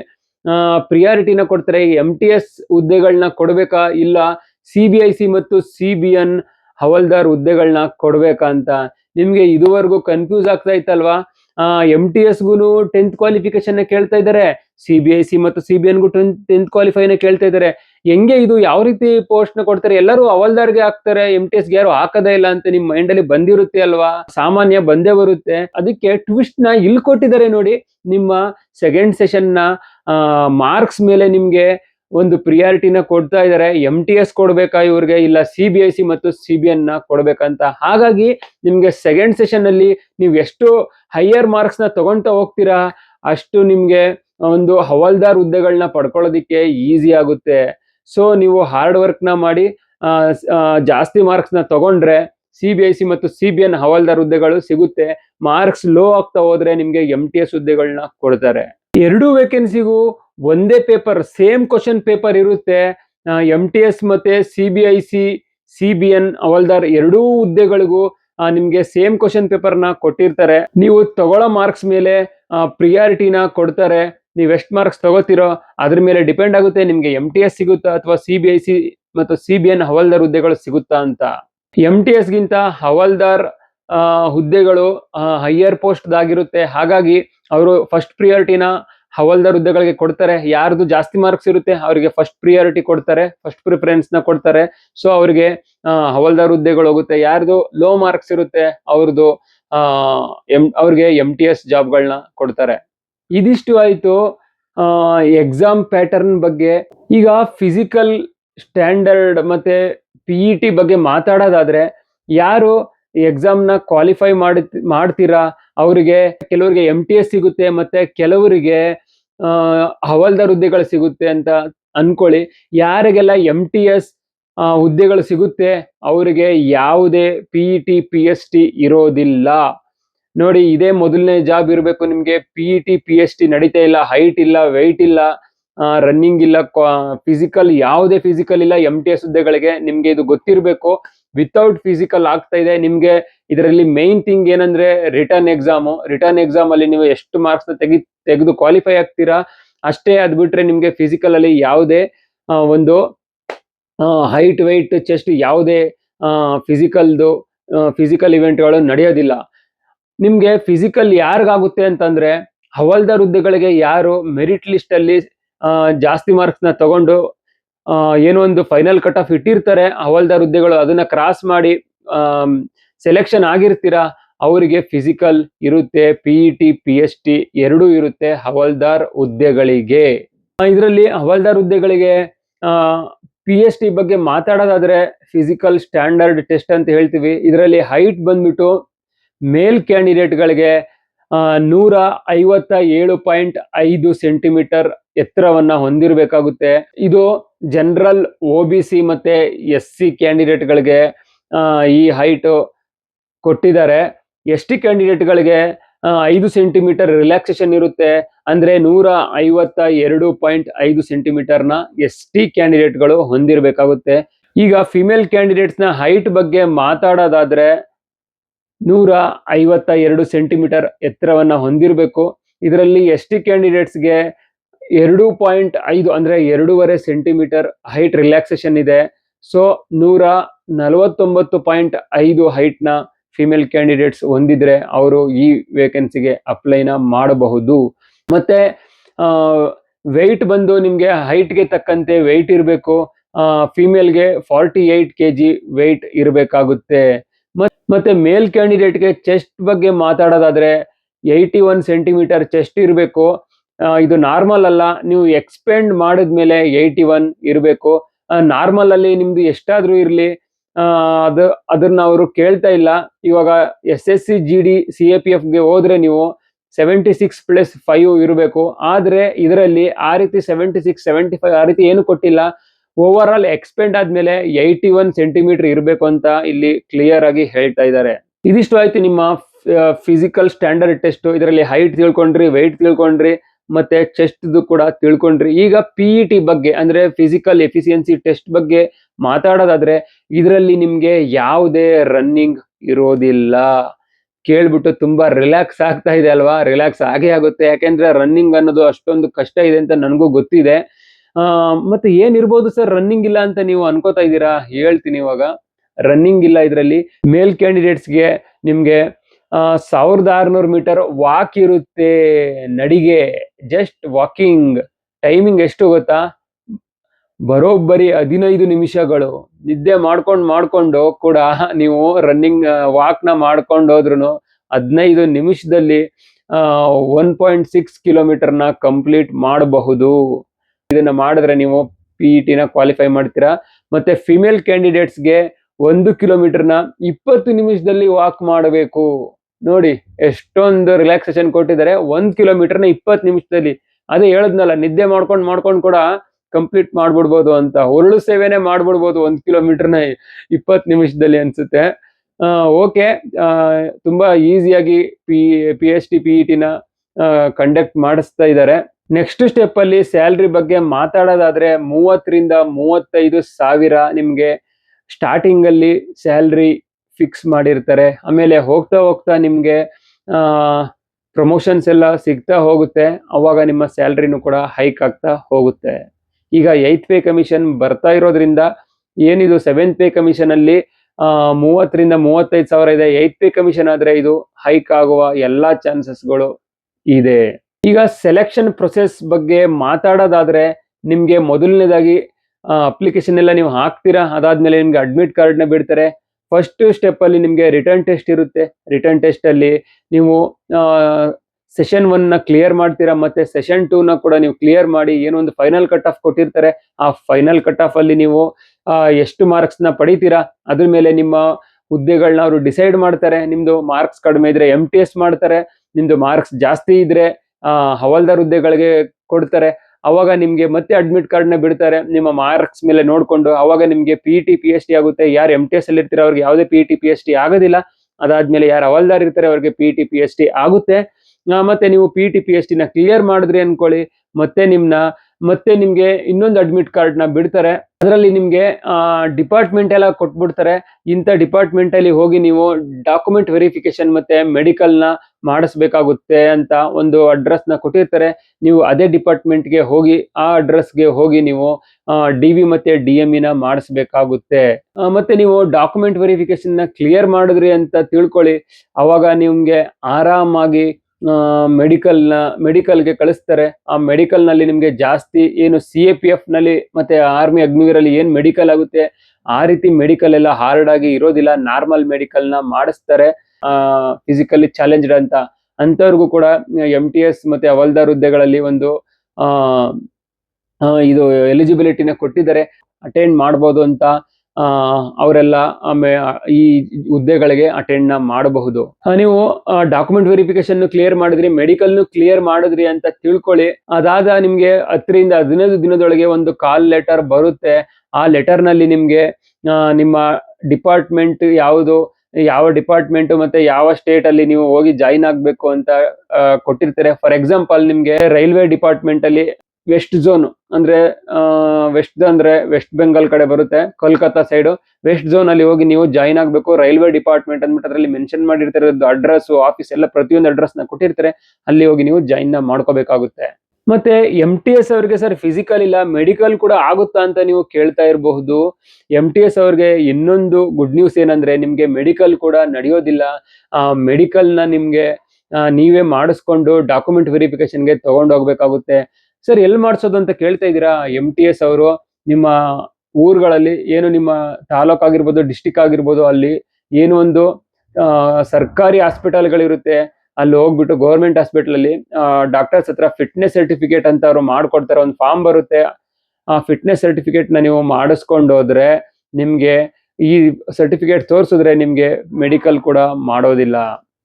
ಪ್ರಿಯಾರಿಟಿನ ಕೊಡ್ತಾರೆ. ಎಂ ಟಿ ಎಸ್ ಹುದ್ದೆಗಳನ್ನ ಕೊಡಬೇಕಾ? ಇಲ್ಲ ಸಿ ಬಿ ಐ ಸಿ ಮತ್ತು ಸಿ ಬಿ ಎನ್ ಹವಲ್ದಾರ್ ಹುದ್ದೆಗಳನ್ನ ಕೊಡ್ಬೇಕಾ ಅಂತ. ನಿಮ್ಗೆ ಇದುವರೆಗೂ ಕನ್ಫ್ಯೂಸ್ ಆಗ್ತಾ ಇತ್ತಲ್ವಾ? ಎಂ ಟಿ ಎಸ್ಗೂ ಟೆಂತ್ ಕ್ವಾಲಿಫಿಕೇಶನ್ ಕೇಳ್ತಾ ಇದ್ದಾರೆ ಸಿ ಬಿ ಐ ಸಿ ಮತ್ತು ಸಿ ಬಿ ಎನ್ಗೂ ಟೆಂತ್ ಟೆಂತ್ ಕ್ವಾಲಿಫೈನ ಕೇಳ್ತಾ ಇದ್ದಾರೆ ಹೆಂಗೆ ಇದು ಯಾವ ರೀತಿ ಪೋಸ್ಟ್ನ ಕೊಡ್ತಾರೆ? ಎಲ್ಲರೂ ಅವಲ್ದಾರ್ಗೆ ಹಾಕ್ತಾರೆ ಎಂ ಟಿ ಎಸ್ಗೆ ಯಾರು ಹಾಕದೇ ಇಲ್ಲ ಅಂತ ನಿಮ್ ಮೈಂಡ್ ಅಲ್ಲಿ ಬಂದಿರುತ್ತೆ ಅಲ್ವಾ? ಸಾಮಾನ್ಯ ಬಂದೇ ಬರುತ್ತೆ. ಅದಕ್ಕೆ ಟ್ವಿಸ್ಟ್ನ ಇಲ್ಲಿ ಕೊಟ್ಟಿದ್ದಾರೆ ನೋಡಿ. ನಿಮ್ಮ ಸೆಕೆಂಡ್ ಸೆಷನ್ನ ಮಾರ್ಕ್ಸ್ ಮೇಲೆ ನಿಮ್ಗೆ ಒಂದು ಪ್ರಿಯಾರಿಟಿನ ಕೊಡ್ತಾ ಇದ್ದಾರೆ ಎಂ ಟಿ ಎಸ್ ಕೊಡ್ಬೇಕಾ ಇವ್ರಿಗೆ, ಇಲ್ಲ ಸಿ ಬಿ ಐ ಸಿ ಮತ್ತು ಸಿ ಬಿ ಎನ್ನ ಕೊಡ್ಬೇಕಂತ? ಹಾಗಾಗಿ ನಿಮ್ಗೆ ಸೆಕೆಂಡ್ ಸೆಷನ್ ಅಲ್ಲಿ ನೀವು ಎಷ್ಟು ಹೈಯರ್ ಮಾರ್ಕ್ಸ್ನ ತಗೊಂತಾ ಹೋಗ್ತೀರಾ, ಅಷ್ಟು ನಿಮ್ಗೆ ಒಂದು ಹವಾಲ್ದಾರ್ ಹುದ್ದೆಗಳನ್ನ ಪಡ್ಕೊಳ್ಳೋದಿಕ್ಕೆ ಈಸಿ ಆಗುತ್ತೆ. ಸೊ ನೀವು ಹಾರ್ಡ್ ವರ್ಕ್ನ ಮಾಡಿ ಜಾಸ್ತಿ ಮಾರ್ಕ್ಸ್ನ ತಗೊಂಡ್ರೆ ಸಿ ಬಿ ಐ ಸಿ ಮತ್ತು ಸಿ ಬಿ ಎನ್ ಹವಾಲ್ದಾರ್ ಹುದ್ದೆಗಳು ಸಿಗುತ್ತೆ. ಮಾರ್ಕ್ಸ್ ಲೋ ಆಗ್ತಾ ಹೋದ್ರೆ ನಿಮ್ಗೆ ಎಂ ಟಿ ಎಸ್ ಹುದ್ದೆಗಳನ್ನ ಕೊಡ್ತಾರೆ. ಎರಡೂ ವೇಕೆನ್ಸಿಗೂ ಒಂದೇ ಪೇಪರ್ ಸೇಮ್ ಕ್ವಶನ್ ಪೇಪರ್ ಇರುತ್ತೆ. ಎಂ ಟಿ ಎಸ್ ಮತ್ತೆ C B I C C B N ಅವಲ್ದಾರ್ ಎರಡೂ ಹುದ್ದೆಗಳಿಗೂ ನಿಮ್ಗೆ ಸೇಮ್ ಕ್ವಶನ್ ಪೇಪರ್ನ ಕೊಟ್ಟಿರ್ತಾರೆ. ನೀವು ತಗೊಳ್ಳೋ ಮಾರ್ಕ್ಸ್ ಮೇಲೆ ಪ್ರಿಯಾರಿಟಿನ ಕೊಡ್ತಾರೆ. ನೀವು ಎಷ್ಟು ಮಾರ್ಕ್ಸ್ ತಗೋತಿರೋ, ಅದ್ರ ಮೇಲೆ ಡಿಪೆಂಡ್ ಆಗುತ್ತೆ ನಿಮ್ಗೆ ಎಂ ಟಿ ಎಸ್ ಸಿಗುತ್ತಾ ಅಥವಾ ಸಿ ಬಿ ಐ ಸಿ ಮತ್ತು ಸಿ ಬಿ ಎನ್ ಹವಾಲ್ದಾರ್ ಹುದ್ದೆಗಳು ಸಿಗುತ್ತಾ ಅಂತ. ಎಂ ಟಿ ಎಸ್ ಗಿಂತ ಹವಾಲ್ದಾರ್ ಹುದ್ದೆಗಳು ಹೈಯರ್ ಪೋಸ್ಟ್ ಆಗಿರುತ್ತೆ ಹಾಗಾಗಿ ಅವರು ಫಸ್ಟ್ ಪ್ರಿಯಾರಿಟಿನ ಹವಲ್ದಾರ್ ಹುದ್ದೆಗಳಿಗೆ ಕೊಡ್ತಾರೆ. ಯಾರ್ದು ಜಾಸ್ತಿ ಮಾರ್ಕ್ಸ್ ಇರುತ್ತೆ, ಅವರಿಗೆ ಫಸ್ಟ್ ಪ್ರಿಯಾರಿಟಿ ಕೊಡ್ತಾರೆ ಫಸ್ಟ್ ಪ್ರಿಫರೆನ್ಸ್ನ ಕೊಡ್ತಾರೆ. ಸೊ ಅವರಿಗೆ ಹವಲ್ದಾರ್ ಹುದ್ದೆಗಳು ಹೋಗುತ್ತೆ. ಯಾರ್ದು ಲೋ ಮಾರ್ಕ್ಸ್ ಇರುತ್ತೆ ಅವ್ರದ್ದು ಎಂ ಅವ್ರಿಗೆ ಎಂ ಟಿ ಎಸ್ ಜಾಬ್ಗಳನ್ನ ಕೊಡ್ತಾರೆ. ಇದಿಷ್ಟು ಆಯ್ತು ಎಕ್ಸಾಮ್ ಪ್ಯಾಟರ್ನ್ ಬಗ್ಗೆ. ಈಗ ಫಿಸಿಕಲ್ ಸ್ಟ್ಯಾಂಡರ್ಡ್ ಮತ್ತೆ ಪಿ ಇ ಟಿ ಬಗ್ಗೆ ಮಾತಾಡೋದಾದ್ರೆ, ಯಾರು ಎಕ್ಸಾಮ್ನ ಕ್ವಾಲಿಫೈ ಮಾಡಿ ಮಾಡ್ತೀರಾ? ಅವರಿಗೆ ಕೆಲವರಿಗೆ ಎಂ ಟಿ ಎಸ್ ಸಿಗುತ್ತೆ ಮತ್ತೆ ಕೆಲವರಿಗೆ ಹವಾಲ್ದಾರ್ ಹುದ್ದೆಗಳು ಸಿಗುತ್ತೆ ಅಂತ ಅನ್ಕೊಳ್ಳಿ. ಯಾರಿಗೆಲ್ಲ ಎಂ ಟಿ ಎಸ್ ಹುದ್ದೆಗಳು ಸಿಗುತ್ತೆ ಅವರಿಗೆ ಯಾವುದೇ P E T P S T ಇರೋದಿಲ್ಲ. ನೋಡಿ, ಇದೇ ಮೊದಲನೇ ಜಾಬ್ ಇರಬೇಕು ನಿಮ್ಗೆ. P E T P S T ನಡೀತಾ ಇಲ್ಲ ಹೈಟ್ ಇಲ್ಲ ವೆಯ್ಟ್ ಇಲ್ಲ ರನ್ನಿಂಗ್ ಇಲ್ಲ ಫಿಸಿಕಲ್ ಯಾವುದೇ ಫಿಸಿಕಲ್ ಇಲ್ಲ ಎಂ ಟಿ ಎಸ್ ಹುದ್ದೆಗಳಿಗೆ ನಿಮ್ಗೆ ಇದು ಗೊತ್ತಿರಬೇಕು. ವಿತೌಟ್ ಫಿಸಿಕಲ್ ಆಗ್ತಾ ಇದೆ, ನಿಮ್ಗೆ ಇದರಲ್ಲಿ ಮೈನ್ ಥಿಂಗ್ ಏನಂದ್ರೆ ರಿಟರ್ನ್ ಎಕ್ಸಾಮು ರಿಟರ್ನ್ ಎಕ್ಸಾಮ್ ಅಲ್ಲಿ ನೀವು ಎಷ್ಟು ಮಾರ್ಕ್ಸ್ ತೆಗಿ, ತೆಗೆದು ಕ್ವಾಲಿಫೈ ಆಗ್ತೀರಾ, ಅಷ್ಟೇ ಅದ್ ಬಿಟ್ರೆ ನಿಮ್ಗೆ ಫಿಸಿಕಲ್ ಅಲ್ಲಿ ಯಾವುದೇ ಒಂದು ಹೈಟ್ ವೆಯ್ಟ್ ಚೆಸ್ಟ್ ಯಾವುದೇ ಫಿಸಿಕಲ್ದು ಫಿಸಿಕಲ್ ಇವೆಂಟ್ಗಳು ನಡೆಯೋದಿಲ್ಲ. ನಿಮ್ಗೆ ಫಿಸಿಕಲ್ ಯಾರಿಗಾಗುತ್ತೆ ಅಂತಂದ್ರೆ ಹವಾಲ್ದಾರ್ ಹುದ್ದೆಗಳಿಗೆ ಯಾರು ಮೆರಿಟ್ ಲಿಸ್ಟ್ ಅಲ್ಲಿ ಜಾಸ್ತಿ ಮಾರ್ಕ್ಸ್ನ ತಗೊಂಡು ಏನೋ ಒಂದು ಫೈನಲ್ ಕಟ್ ಆಫ್ ಇಟ್ಟಿರ್ತಾರೆ ಹವಾಲ್ದಾರ್ ಹುದ್ದೆಗಳು, ಅದನ್ನ ಕ್ರಾಸ್ ಮಾಡಿ ಸೆಲೆಕ್ಷನ್ ಆಗಿರ್ತೀರಾ? ಅವರಿಗೆ ಫಿಸಿಕಲ್ ಇರುತ್ತೆ P E T P H T ಎರಡೂ ಇರುತ್ತೆ ಹವಾಲ್ದಾರ್ ಹುದ್ದೆಗಳಿಗೆ. ಇದರಲ್ಲಿ ಹವಾಲ್ದಾರ್ ಹುದ್ದೆಗಳಿಗೆ ಪಿ ಎಚ್ ಟಿ ಬಗ್ಗೆ ಮಾತಾಡೋದಾದ್ರೆ ಫಿಸಿಕಲ್ ಸ್ಟ್ಯಾಂಡರ್ಡ್ ಟೆಸ್ಟ್ ಅಂತ ಹೇಳ್ತೀವಿ. ಇದರಲ್ಲಿ ಹೈಟ್ ಬಂದ್ಬಿಟ್ಟು ಮೇಲ್ ಕ್ಯಾಂಡಿಡೇಟ್ಗಳಿಗೆ ನೂರ ಐವತ್ತ ಏಳು ಪಾಯಿಂಟ್ ಐದು ಸೆಂಟಿಮೀಟರ್ ಎತ್ತರವನ್ನ ಹೊಂದಿರಬೇಕಾಗುತ್ತೆ. ಇದು ಜನರಲ್ ಒ ಬಿ ಸಿ ಮತ್ತೆ ಎಸ್ ಸಿ ಕ್ಯಾಂಡಿಡೇಟ್ಗಳಿಗೆ ಈ ಹೈಟ್ ಕೊಟ್ಟಿದ್ದಾರೆ. ಎಸ್ ಟಿ ಕ್ಯಾಂಡಿಡೇಟ್ಗಳಿಗೆ ಐದು ಸೆಂಟಿಮೀಟರ್ ರಿಲ್ಯಾಕ್ಸೇಷನ್ ಇರುತ್ತೆ. ಅಂದ್ರೆ ನೂರ ಐವತ್ತ ಎರಡು ಪಾಯಿಂಟ್ ಐದು ಸೆಂಟಿಮೀಟರ್ನ ಎಸ್ ಟಿ ಕ್ಯಾಂಡಿಡೇಟ್ಗಳು ಹೊಂದಿರಬೇಕಾಗುತ್ತೆ. ಈಗ ಫಿಮೇಲ್ ಕ್ಯಾಂಡಿಡೇಟ್ಸ್ನ ಹೈಟ್ ಬಗ್ಗೆ ಮಾತಾಡೋದಾದ್ರೆ ನೂರ ಐವತ್ತ ಎರಡು ಸೆಂಟಿಮೀಟರ್ ಎತ್ತರವನ್ನು ಹೊಂದಿರಬೇಕು. ಇದರಲ್ಲಿ ಎಸ್ ಟಿ ಕ್ಯಾಂಡಿಡೇಟ್ಸ್ಗೆ ಎರಡು ಪಾಯಿಂಟ್ ಐದು, ಅಂದರೆ ಎರಡೂವರೆ ಸೆಂಟಿಮೀಟರ್ ಹೈಟ್ ರಿಲ್ಯಾಕ್ಸೇಷನ್ ಇದೆ. ಸೊ, ನೂರ ನಲವತ್ತೊಂಬತ್ತು ಪಾಯಿಂಟ್ ಐದು ಹೈಟ್ನ ಫಿಮೇಲ್ ಕ್ಯಾಂಡಿಡೇಟ್ಸ್ ಹೊಂದಿದ್ರೆ ಅವರು ಈ ವೇಕೆನ್ಸಿಗೆ ಅಪ್ಲೈನ ಮಾಡಬಹುದು. ಮತ್ತೆ ವೆಯ್ಟ್ ಬಂದು ನಿಮ್ಗೆ ಹೈಟ್ಗೆ ತಕ್ಕಂತೆ ವೆಯ್ಟ್ ಇರಬೇಕು. ಫಿಮೇಲ್ಗೆ forty eight K G weight ಇರಬೇಕಾಗುತ್ತೆ. ಮತ್ತೆ ಮೇಲ್ ಕ್ಯಾಂಡಿಡೇಟ್ಗೆ ಚೆಸ್ಟ್ ಬಗ್ಗೆ ಮಾತಾಡೋದಾದ್ರೆ ಏಯ್ಟಿ ಒನ್ ಸೆಂಟಿಮೀಟರ್ ಚೆಸ್ಟ್ ಇರಬೇಕು ಇದು ನಾರ್ಮಲ್ ಅಲ್ಲ. ನೀವು ಎಕ್ಸ್ಪೆಂಡ್ ಮಾಡಿದ್ಮೇಲೆ ಏಯ್ಟಿ ಒನ್ ಇರಬೇಕು ನಾರ್ಮಲ್ ಅಲ್ಲಿ ನಿಮ್ದು ಎಷ್ಟಾದ್ರೂ ಇರಲಿ. ಅದು, ಅದನ್ನ ಅವರು ಕೇಳ್ತಾ ಇಲ್ಲ. ಇವಾಗ S S C G D C A P F ಹೋದ್ರೆ ನೀವು ಸೆವೆಂಟಿ ಸಿಕ್ಸ್ ಪ್ಲಸ್ ಫೈವ್ ಇರಬೇಕು. ಆದ್ರೆ ಇದರಲ್ಲಿ ಆ ರೀತಿ ಸೆವೆಂಟಿ ಸಿಕ್ಸ್ ಸೆವೆಂಟಿ ಫೈವ್ ಆ ರೀತಿ ಏನು ಕೊಟ್ಟಿಲ್ಲ. ಓವರ್ ಆಲ್ ಎಕ್ಸ್ಪೆಂಡ್ ಆದ್ಮೇಲೆ ಏಯ್ಟಿ ಒನ್ ಸೆಂಟಿಮೀಟರ್ ಇರಬೇಕು ಅಂತ ಇಲ್ಲಿ ಕ್ಲಿಯರ್ ಆಗಿ ಹೇಳ್ತಾ ಇದ್ದಾರೆ. ಇದಿಷ್ಟು ಆಯ್ತು ನಿಮ್ಮ ಫಿಸಿಕಲ್ ಸ್ಟ್ಯಾಂಡರ್ಡ್ ಟೆಸ್ಟ್ ಇದರಲ್ಲಿ ಹೈಟ್ ತಿಳ್ಕೊಂಡ್ರಿ ವೈಟ್ ತಿಳ್ಕೊಂಡ್ರಿ. ಮತ್ತೆ ಚೆಸ್ಟ್ ಕೂಡ ತಿಳ್ಕೊಂಡ್ರಿ. ಈಗ ಪಿ ಇ ಟಿ ಬಗ್ಗೆ ಅಂದ್ರೆ ಫಿಸಿಕಲ್ ಎಫಿಸಿಯನ್ಸಿ ಟೆಸ್ಟ್ ಬಗ್ಗೆ ಮಾತಾಡೋದಾದ್ರೆ ಇದರಲ್ಲಿ ನಿಮ್ಗೆ ಯಾವುದೇ ರನ್ನಿಂಗ್ ಇರೋದಿಲ್ಲ. ಕೇಳ್ಬಿಟ್ಟು ತುಂಬಾ ರಿಲ್ಯಾಕ್ಸ್ ಆಗ್ತಾ ಇದೆ ಅಲ್ವಾ? ರಿಲ್ಯಾಕ್ಸ್ ಆಗೇ ಆಗುತ್ತೆ. ಯಾಕೆಂದ್ರೆ ರನ್ನಿಂಗ್ ಅನ್ನೋದು ಅಷ್ಟೊಂದು ಕಷ್ಟ ಇದೆ ಅಂತ ನನಗೂ ಗೊತ್ತಿದೆ. ಮತ್ತೆ ಏನಿರ್ಬೋದು ಸರ್ ರನ್ನಿಂಗ್ ಇಲ್ಲ ಅಂತ ನೀವು ಅನ್ಕೋತಾ ಇದ್ದೀರಾ? ಹೇಳ್ತೀನಿ ಇವಾಗ. ರನ್ನಿಂಗ್ ಇಲ್ಲ ಇದರಲ್ಲಿ ಮೇಲ್ ಕ್ಯಾಂಡಿಡೇಟ್ಸ್ಗೆ ನಿಮ್ಗೆ ಸಾವಿರದ ಆರ್ನೂರು ಮೀಟರ್ ವಾಕ್ ಇರುತ್ತೆ ನಡಿಗೆ ಜಸ್ಟ್ ವಾಕಿಂಗ್ ಟೈಮಿಂಗ್ ಎಷ್ಟು ಗೊತ್ತಾ? ಬರೋಬ್ಬರಿ ಹದಿನೈದು ನಿಮಿಷಗಳು. ನಿದ್ದೆ ಮಾಡ್ಕೊಂಡು ಮಾಡ್ಕೊಂಡು ಕೂಡ ನೀವು ರನ್ನಿಂಗ್ ವಾಕ್ನ ಮಾಡ್ಕೊಂಡು ಹೋದ್ರು ಹದಿನೈದು ನಿಮಿಷದಲ್ಲಿ ಒನ್ ಪಾಯಿಂಟ್ ಸಿಕ್ಸ್ ಕಿಲೋಮೀಟರ್ನ ಕಂಪ್ಲೀಟ್ ಮಾಡಬಹುದು. ಇದನ್ನ ಮಾಡಿದ್ರೆ ನೀವು ಪಿ ಇ ಟಿನ ಕ್ವಾಲಿಫೈ ಮಾಡ್ತೀರಾ. ಮತ್ತೆ ಫಿಮೇಲ್ ಕ್ಯಾಂಡಿಡೇಟ್ಸ್ಗೆ ಒಂದು ಕಿಲೋಮೀಟರ್ನ ಇಪ್ಪತ್ತು ನಿಮಿಷದಲ್ಲಿ ವಾಕ್ ಮಾಡಬೇಕು. ನೋಡಿ, ಎಷ್ಟೊಂದು ರಿಲ್ಯಾಕ್ಸೇಷನ್ ಕೊಟ್ಟಿದ್ದಾರೆ. ಒಂದ್ ಕಿಲೋಮೀಟರ್ನ ಇಪ್ಪತ್ತು ನಿಮಿಷದಲ್ಲಿ. ಅದೇ ಹೇಳದ್ನಲ್ಲ, ನಿದ್ದೆ ಮಾಡ್ಕೊಂಡು ಮಾಡ್ಕೊಂಡು ಕೂಡ ಕಂಪ್ಲೀಟ್ ಮಾಡ್ಬಿಡ್ಬೋದು ಅಂತ. ಹೊರಳು ಸೇವೆನೆ ಮಾಡ್ಬಿಡ್ಬೋದು ಒಂದ್ ಕಿಲೋಮೀಟರ್ನ ಇಪ್ಪತ್ತು ನಿಮಿಷದಲ್ಲಿ ಅನ್ಸುತ್ತೆ. ಓಕೆ ತುಂಬಾ ಈಸಿಯಾಗಿ P P H T P E ಟಿನ conduct ಮಾಡಿಸ್ತಾ ಇದ್ದಾರೆ. ನೆಕ್ಸ್ಟ್ ಸ್ಟೆಪ್ ಅಲ್ಲಿ ಸ್ಯಾಲ್ರಿ ಬಗ್ಗೆ ಮಾತಾಡೋದಾದ್ರೆ ಮೂವತ್ತರಿಂದ ಮೂವತ್ತೈದು ಸಾವಿರ ನಿಮ್ಗೆ ಸ್ಟಾರ್ಟಿಂಗ್ ಅಲ್ಲಿ ಸ್ಯಾಲ್ರಿ ಫಿಕ್ಸ್ ಮಾಡಿರ್ತಾರೆ. ಆಮೇಲೆ ಹೋಗ್ತಾ ಹೋಗ್ತಾ ನಿಮ್ಗೆ ಪ್ರಮೋಷನ್ಸ್ ಎಲ್ಲ ಸಿಗ್ತಾ ಹೋಗುತ್ತೆ. ಅವಾಗ ನಿಮ್ಮ ಸ್ಯಾಲ್ರಿನೂ ಕೂಡ ಹೈಕ್ ಆಗ್ತಾ ಹೋಗುತ್ತೆ. ಈಗ ಏತ್ ಪೇ ಕಮಿಷನ್ ಬರ್ತಾ ಇರೋದ್ರಿಂದ ಏನಿದು ಸೆವೆಂತ್ ಪೇ ಕಮಿಷನ್ ಅಲ್ಲಿ ಮೂವತ್ತರಿಂದ ಮೂವತ್ತೈದು ಸಾವಿರ ಇದೆ. ಏತ್ ಪೇ ಕಮಿಷನ್ ಆದ್ರೆ ಇದು ಹೈಕ್ ಆಗುವ ಎಲ್ಲಾ ಚಾನ್ಸಸ್ಗಳು ಇದೆ. ಈಗ ಸೆಲೆಕ್ಷನ್ ಪ್ರೊಸೆಸ್ ಬಗ್ಗೆ ಮಾತಾಡೋದಾದ್ರೆ ನಿಮ್ಗೆ ಮೊದಲನೇದಾಗಿ ಅಪ್ಲಿಕೇಶನ್ ಎಲ್ಲ ನೀವು ಹಾಕ್ತೀರಾ? ಅದಾದ್ಮೇಲೆ ನಿಮ್ಗೆ ಅಡ್ಮಿಟ್ ಕಾರ್ಡ್ನ ಬಿಡ್ತಾರೆ. ಫಸ್ಟ್ ಸ್ಟೆಪ್ ಅಲ್ಲಿ ನಿಮ್ಗೆ ರಿಟರ್ನ್ ಟೆಸ್ಟ್ ಇರುತ್ತೆ. ರಿಟರ್ನ್ ಟೆಸ್ಟ್ ಅಲ್ಲಿ ನೀವು ಸೆಷನ್ ಒನ್ನ ಕ್ಲಿಯರ್ ಮಾಡ್ತೀರಾ ಮತ್ತೆ ಸೆಷನ್ ಟೂನ ಕೂಡ ನೀವು ಕ್ಲಿಯರ್ ಮಾಡಿ ಏನೋ ಒಂದು ಫೈನಲ್ ಕಟ್ ಆಫ್ ಕೊಟ್ಟಿರ್ತಾರೆ. ಆ ಫೈನಲ್ ಕಟ್ ಆಫ್ ಅಲ್ಲಿ ನೀವು ಎಷ್ಟು ಮಾರ್ಕ್ಸ್ನ ಪಡಿತೀರಾ? ಅದ್ರ ಮೇಲೆ ನಿಮ್ಮ ಹುದ್ದೆಗಳನ್ನ ಅವರು ಡಿಸೈಡ್ ಮಾಡ್ತಾರೆ. ನಿಮ್ದು ಮಾರ್ಕ್ಸ್ ಕಡಿಮೆ ಇದ್ರೆ ಎಂ ಟಿ ಎಸ್ ಮಾಡ್ತಾರೆ. ನಿಮ್ದು ಮಾರ್ಕ್ಸ್ ಜಾಸ್ತಿ ಇದ್ರೆ ಹವಾಲ್ದಾರ್ ಹುದ್ದೆಗಳಿಗೆ ಕೊಡ್ತಾರೆ. ಅವಾಗ ನಿಮ್ಗೆ ಮತ್ತೆ ಅಡ್ಮಿಟ್ ಕಾರ್ಡ್ನ ಬಿಡ್ತಾರೆ. ನಿಮ್ಮ ಮಾರ್ಕ್ಸ್ ಮೇಲೆ ನೋಡ್ಕೊಂಡು ಅವಾಗ ನಿಮ್ಗೆ P T P H D ಆಗುತ್ತೆ. ಯಾರು ಎಂ ಟಿ ಎಸ್ ಅಲ್ಲಿ ಇರ್ತಾರೆ ಅವ್ರಿಗೆ ಯಾವುದೇ P T P H D ಆಗೋದಿಲ್ಲ. ಅದಾದ್ಮೇಲೆ ಯಾರು ಅವಲ್ದಾರ್ ಇರ್ತಾರೆ ಅವ್ರಿಗೆ P T P H D ಆಗುತ್ತೆ. ಮತ್ತೆ ನೀವು ಪಿ ಟಿ ಪಿ ಎಚ್ ಡಿನ ಕ್ಲಿಯರ್ ಮಾಡಿದ್ರಿ ಅನ್ಕೊಳ್ಳಿ. ಮತ್ತೆ ನಿಮ್ನ ಮತ್ತೆ ನಿಮ್ಗೆ ಇನ್ನೊಂದು ಅಡ್ಮಿಟ್ ಕಾರ್ಡ್ನ ಬಿಡ್ತಾರೆ. ಅದರಲ್ಲಿ ನಿಮ್ಗೆ ಡಿಪಾರ್ಟ್ಮೆಂಟ್ ಎಲ್ಲ ಕೊಟ್ಬಿಡ್ತಾರೆ. ಇಂಥ ಡಿಪಾರ್ಟ್ಮೆಂಟ್ ಅಲ್ಲಿ ಹೋಗಿ ನೀವು ಡಾಕ್ಯುಮೆಂಟ್ ವೆರಿಫಿಕೇಶನ್ ಮತ್ತೆ ಮೆಡಿಕಲ್ನ ಮಾಡಿಸ್ಬೇಕಾಗುತ್ತೆ ಅಂತ ಒಂದು ಅಡ್ರೆಸ್ನ ಕೊಟ್ಟಿರ್ತಾರೆ. ನೀವು ಅದೇ ಡಿಪಾರ್ಟ್ಮೆಂಟ್ಗೆ ಹೋಗಿ, ಆ ಅಡ್ರೆಸ್ಗೆ ಹೋಗಿ ನೀವು ಡಿ ವಿ ಮತ್ತೆ ಡಿ ಎಂ ನ ಮಾಡಿಸ್ಬೇಕಾಗುತ್ತೆ. ಮತ್ತೆ ನೀವು ಡಾಕ್ಯುಮೆಂಟ್ ವೆರಿಫಿಕೇಶನ್ನ ಕ್ಲಿಯರ್ ಮಾಡಿದ್ರಿ ಅಂತ ತಿಳ್ಕೊಳ್ಳಿ. ಅವಾಗ ನಿಮ್ಗೆ ಆರಾಮಾಗಿ ಮೆಡಿಕಲ್ನ ಮೆಡಿಕಲ್ಗೆ ಕಳಿಸ್ತಾರೆ. ಆ ಮೆಡಿಕಲ್ನಲ್ಲಿ ನಿಮ್ಗೆ ಜಾಸ್ತಿ ಏನು ಸಿ ಎ ಪಿ ಎಫ್ನಲ್ಲಿ ನಲ್ಲಿ ಮತ್ತೆ ಆರ್ಮಿ ಅಗ್ನಿವೀರಲ್ಲಿ ಏನು ಮೆಡಿಕಲ್ ಆಗುತ್ತೆ, ಆ ರೀತಿ ಮೆಡಿಕಲ್ ಎಲ್ಲ ಹಾರ್ಡ್ ಆಗಿ ಇರೋದಿಲ್ಲ. ನಾರ್ಮಲ್ ಮೆಡಿಕಲ್ನ ಮಾಡಿಸ್ತಾರೆ. ಫಿಸಿಕಲಿ ಚಾಲೆಂಜ್ಡ್ ಅಂತ. ಅಂಥವ್ರಿಗೂ ಕೂಡ ಎಂ ಟಿ ಎಸ್ ಮತ್ತೆ ಅವಲ್ದಾರ್ ಹುದ್ದೆಗಳಲ್ಲಿ ಒಂದು ಇದು ಎಲಿಜಿಬಿಲಿಟಿನ ಕೊಟ್ಟಿದ್ದಾರೆ. ಅಟೆಂಡ್ ಮಾಡ್ಬೋದು ಅಂತ. ಅವರೆಲ್ಲ ಈ ಹುದ್ದೆಗಳಿಗೆ ಅಟೆಂಡ್ ಮಾಡಬಹುದು. ನೀವು ಡಾಕ್ಯುಮೆಂಟ್ ವೆರಿಫಿಕೇಶನ್ ಕ್ಲಿಯರ್ ಮಾಡಿದ್ರಿ ಮೆಡಿಕಲ್ ಕ್ಲಿಯರ್ ಮಾಡಿದ್ರಿ ಅಂತ ತಿಳ್ಕೊಳ್ಳಿ. ಅದಾದ ನಿಮ್ಗೆ ಹತ್ತರಿಂದ ಹದಿನೈದು ದಿನದೊಳಗೆ ಒಂದು ಕಾಲ್ ಲೆಟರ್ ಬರುತ್ತೆ. ಆ ಲೆಟರ್ನಲ್ಲಿ ನಿಮ್ಗೆ ನಿಮ್ಮ ಡಿಪಾರ್ಟ್ಮೆಂಟ್ ಯಾವುದು, ಯಾವ ಡಿಪಾರ್ಟ್ಮೆಂಟ್ ಮತ್ತೆ ಯಾವ ಸ್ಟೇಟ್ ಅಲ್ಲಿ ನೀವು ಹೋಗಿ ಜಾಯಿನ್ ಆಗ್ಬೇಕು ಅಂತ ಕೊಟ್ಟಿರ್ತಾರೆ. ಫಾರ್ ಎಕ್ಸಾಂಪಲ್ ನಿಮ್ಗೆ ರೈಲ್ವೆ ಡಿಪಾರ್ಟ್ಮೆಂಟ್ ಅಲ್ಲಿ ವೆಸ್ಟ್ ಝೋನ್ ಅಂದ್ರೆ ವೆಸ್ಟ್ ಅಂದ್ರೆ ವೆಸ್ಟ್ ಬೆಂಗಾಲ್ ಕಡೆ ಬರುತ್ತೆ ಕೋಲ್ಕತ್ತಾ ಸೈಡ್ ವೆಸ್ಟ್ ಝೋನ್ ಅಲ್ಲಿ ಹೋಗಿ ನೀವು ಜಾಯಿನ್ ಆಗಬೇಕು. ರೈಲ್ವೆ ಡಿಪಾರ್ಟ್ಮೆಂಟ್ ಅಂದ್ಬಿಟ್ಟು ಅದರಲ್ಲಿ ಮೆನ್ಷನ್ ಮಾಡಿರ್ತಾರೆ ಅಡ್ರೆಸ್ ಆಫೀಸ್ ಎಲ್ಲ ಪ್ರತಿಯೊಂದು ಅಡ್ರೆಸ್ನ ಕೊಟ್ಟಿರ್ತಾರೆ. ಅಲ್ಲಿ ಹೋಗಿ ನೀವು ಜಾಯಿನ್ ಮಾಡ್ಕೋಬೇಕಾಗುತ್ತೆ. ಮತ್ತೆ ಎಂ ಟಿ ಎಸ್ ಅವರಿಗೆ ಸರ್ ಫಿಸಿಕಲ್ ಇಲ್ಲ ಮೆಡಿಕಲ್ ಕೂಡ ಆಗುತ್ತಾ ಅಂತ ನೀವು ಕೇಳ್ತಾ ಇರಬಹುದು. ಎಂ ಟಿ ಎಸ್ ಅವ್ರಿಗೆ ಇನ್ನೊಂದು ಗುಡ್ ನ್ಯೂಸ್ ಏನಂದ್ರೆ, ನಿಮ್ಗೆ ಮೆಡಿಕಲ್ ಕೂಡ ನಡೆಯೋದಿಲ್ಲ. ಆ ಮೆಡಿಕಲ್ನ ನಿಮ್ಗೆ ನೀವೇ ಮಾಡಿಸ್ಕೊಂಡು ಡಾಕ್ಯುಮೆಂಟ್ ವೆರಿಫಿಕೇಶನ್ಗೆ ತಗೊಂಡು ಹೋಗ್ಬೇಕಾಗುತ್ತೆ ಸರ್ ಎಲ್ಲಿ ಮಾಡಿಸೋದು ಅಂತ ಕೇಳ್ತಾ ಇದ್ದೀರಾ? ಎಂ ಟಿ ಎಸ್ ಅವರು, ನಿಮ್ಮ ಊರುಗಳಲ್ಲಿ ಏನು ನಿಮ್ಮ ತಾಲೂಕ್ ಆಗಿರ್ಬೋದು ಡಿಸ್ಟಿಕ್ ಆಗಿರ್ಬೋದು, ಅಲ್ಲಿ ಏನು ಒಂದು ಸರ್ಕಾರಿ ಹಾಸ್ಪಿಟಲ್ಗಳಿರುತ್ತೆ, ಅಲ್ಲಿ ಹೋಗ್ಬಿಟ್ಟು ಗೌರ್ಮೆಂಟ್ ಹಾಸ್ಪಿಟಲ್ ಅಲ್ಲಿ ಡಾಕ್ಟರ್ಸ್ ಹತ್ರ ಫಿಟ್ನೆಸ್ ಸರ್ಟಿಫಿಕೇಟ್ ಅಂತ ಅವರು ಮಾಡ್ಕೊಡ್ತಾರೆ, ಒಂದು ಫಾರ್ಮ್ ಬರುತ್ತೆ. ಆ ಫಿಟ್ನೆಸ್ ಸರ್ಟಿಫಿಕೇಟ್ನ ನೀವು ಮಾಡಿಸ್ಕೊಂಡು ಹೋದ್ರೆ, ನಿಮ್ಗೆ ಈ ಸರ್ಟಿಫಿಕೇಟ್ ತೋರಿಸಿದ್ರೆ ನಿಮ್ಗೆ ಮೆಡಿಕಲ್ ಕೂಡ ಮಾಡೋದಿಲ್ಲ.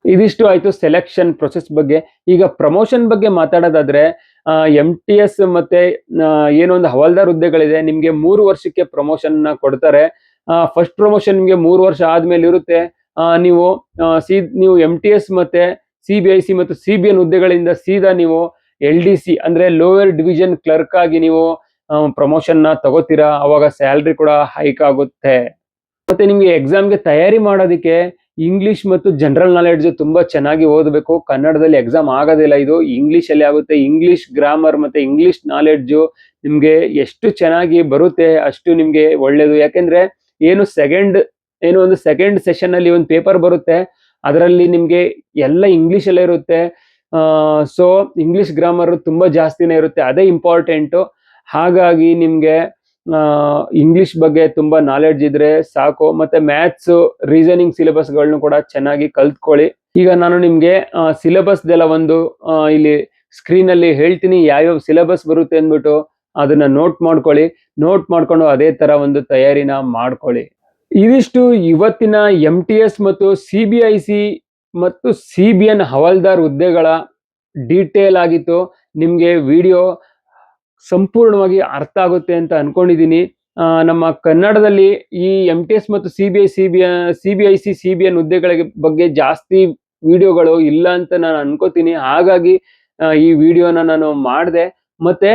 ಇದಿಷ್ಟು ಆಯ್ತು ಸೆಲೆಕ್ಷನ್ ಪ್ರೊಸೆಸ್ ಬಗ್ಗೆ. ಈಗ ಪ್ರಮೋಷನ್ ಬಗ್ಗೆ ಮಾತಾಡೋದಾದ್ರೆ ಎಂ ಟಿ ಎಸ್ ಮತ್ತೆ ಏನೊಂದು ಹವಾಲ್ದಾರ್ ಹುದ್ದೆಗಳಿದೆ, ನಿಮ್ಗೆ ಮೂರು ವರ್ಷಕ್ಕೆ ಪ್ರಮೋಷನ್ ಕೊಡ್ತಾರೆ. ಫಸ್ಟ್ ಪ್ರಮೋಷನ್ ನಿಮ್ಗೆ ಮೂರು ವರ್ಷ ಆದ್ಮೇಲೆ ಇರುತ್ತೆ. ನೀವು ಸಿ, ನೀವು ಎಂ ಟಿ ಎಸ್ ಮತ್ತೆ ಸಿ ಬಿ ಐ ಸಿ ಮತ್ತು ಸಿ ಬಿ ಎನ್ ಹುದ್ದೆಗಳಿಂದ ಸೀದಾ ನೀವು ಎಲ್ ಡಿ ಸಿ ಅಂದ್ರೆ ಲೋಯರ್ ಡಿವಿಷನ್ ಕ್ಲರ್ಕ್ ಆಗಿ ನೀವು ಪ್ರಮೋಷನ್ನ ತಗೋತೀರಾ. ಅವಾಗ ಸ್ಯಾಲ್ರಿ ಕೂಡ ಹೈಕ್ ಆಗುತ್ತೆ. ಮತ್ತೆ ನಿಮ್ಗೆ ಎಕ್ಸಾಮ್ಗೆ ತಯಾರಿ ಮಾಡೋದಕ್ಕೆ ಇಂಗ್ಲಿಷ್ ಮತ್ತು ಜನರಲ್ ನಾಲೆಡ್ಜ್ ತುಂಬಾ ಚೆನ್ನಾಗಿ ಓದಬೇಕು. ಕನ್ನಡದಲ್ಲಿ ಎಕ್ಸಾಮ್ ಆಗೋದಿಲ್ಲ ಇದು. ಇಂಗ್ಲಿಷ್ ಅಲ್ಲಿ ಆಗುತ್ತೆ. ಇಂಗ್ಲಿಷ್ ಗ್ರಾಮರ್ ಮತ್ತೆ ಇಂಗ್ಲಿಷ್ ನಾಲೆಡ್ಜು ನಿಮ್ಗೆ ಎಷ್ಟು ಚೆನ್ನಾಗಿ ಬರುತ್ತೆ ಅಷ್ಟು ನಿಮ್ಗೆ ಒಳ್ಳೇದು. ಯಾಕೆಂದ್ರೆ ಏನು ಸೆಕೆಂಡ್ ಏನು ಒಂದು ಸೆಕೆಂಡ್ ಸೆಷನ್ ಅಲ್ಲಿ ಒಂದು ಪೇಪರ್ ಬರುತ್ತೆ, ಅದರಲ್ಲಿ ನಿಮ್ಗೆ ಎಲ್ಲ ಇಂಗ್ಲಿಷ್ ಅಲ್ಲೇ ಇರುತ್ತೆ. ಸೊ ಇಂಗ್ಲಿಷ್ ಗ್ರಾಮರ್ ತುಂಬಾ ಜಾಸ್ತಿನೇ ಇರುತ್ತೆ. ಅದೇ ಇಂಪಾರ್ಟೆಂಟು ಹಾಗಾಗಿ ನಿಮ್ಗೆ ಇಂಗ್ಲಿಷ್ ಬಗ್ಗೆ ತುಂಬಾ ನಾಲೆಡ್ಜ್ ಇದ್ರೆ ಸಾಕು. ಮತ್ತೆ ಮ್ಯಾಥ್ಸ್ ರೀಸನಿಂಗ್ ಸಿಲೆಬಸ್ಗಳನ್ನು ಕೂಡ ಚೆನ್ನಾಗಿ ಕಲ್ತ್ಕೊಳ್ಳಿ. ಈಗ ನಾನು ನಿಮ್ಗೆ ಸಿಲೆಬಸ್ ಎಲ್ಲ ಒಂದು ಇಲ್ಲಿ ಸ್ಕ್ರೀನ್ ಅಲ್ಲಿ ಹೇಳ್ತೀನಿ. ಯಾವ್ಯಾವ ಸಿಲೆಬಸ್ ಬರುತ್ತೆ ಅಂದ್ಬಿಟ್ಟು ಅದನ್ನ ನೋಟ್ ಮಾಡ್ಕೊಳ್ಳಿ. ನೋಟ್ ಮಾಡ್ಕೊಂಡು ಅದೇ ತರ ಒಂದು ತಯಾರಿನ ಮಾಡ್ಕೊಳ್ಳಿ. ಇದಿಷ್ಟು ಇವತ್ತಿನ ಎಂ ಟಿ ಎಸ್ ಮತ್ತು ಸಿ ಬಿ ಐ ಸಿ ಮತ್ತು ಸಿ ಬಿ ಎನ್ ಹವಾಲ್ದಾರ್ ಹುದ್ದೆಗಳ ಡೀಟೇಲ್ ಆಗಿತ್ತು. ನಿಮ್ಗೆ ವಿಡಿಯೋ ಸಂಪೂರ್ಣವಾಗಿ ಅರ್ಥ ಆಗುತ್ತೆ ಅಂತ ಅನ್ಕೊಂಡಿದೀನಿ ಆ, ನಮ್ಮ ಕನ್ನಡದಲ್ಲಿ ಈ ಎಂ ಟಿ ಎಸ್ ಮತ್ತು C B I C B C B I C C B N ಹುದ್ದೆಗಳ ಬಗ್ಗೆ ಜಾಸ್ತಿ ವಿಡಿಯೋಗಳು ಇಲ್ಲ ಅಂತ ನಾನು ಅನ್ಕೋತೀನಿ. ಹಾಗಾಗಿ ಈ ವಿಡಿಯೋನ ನಾನು ಮಾಡಿದೆ. ಮತ್ತೆ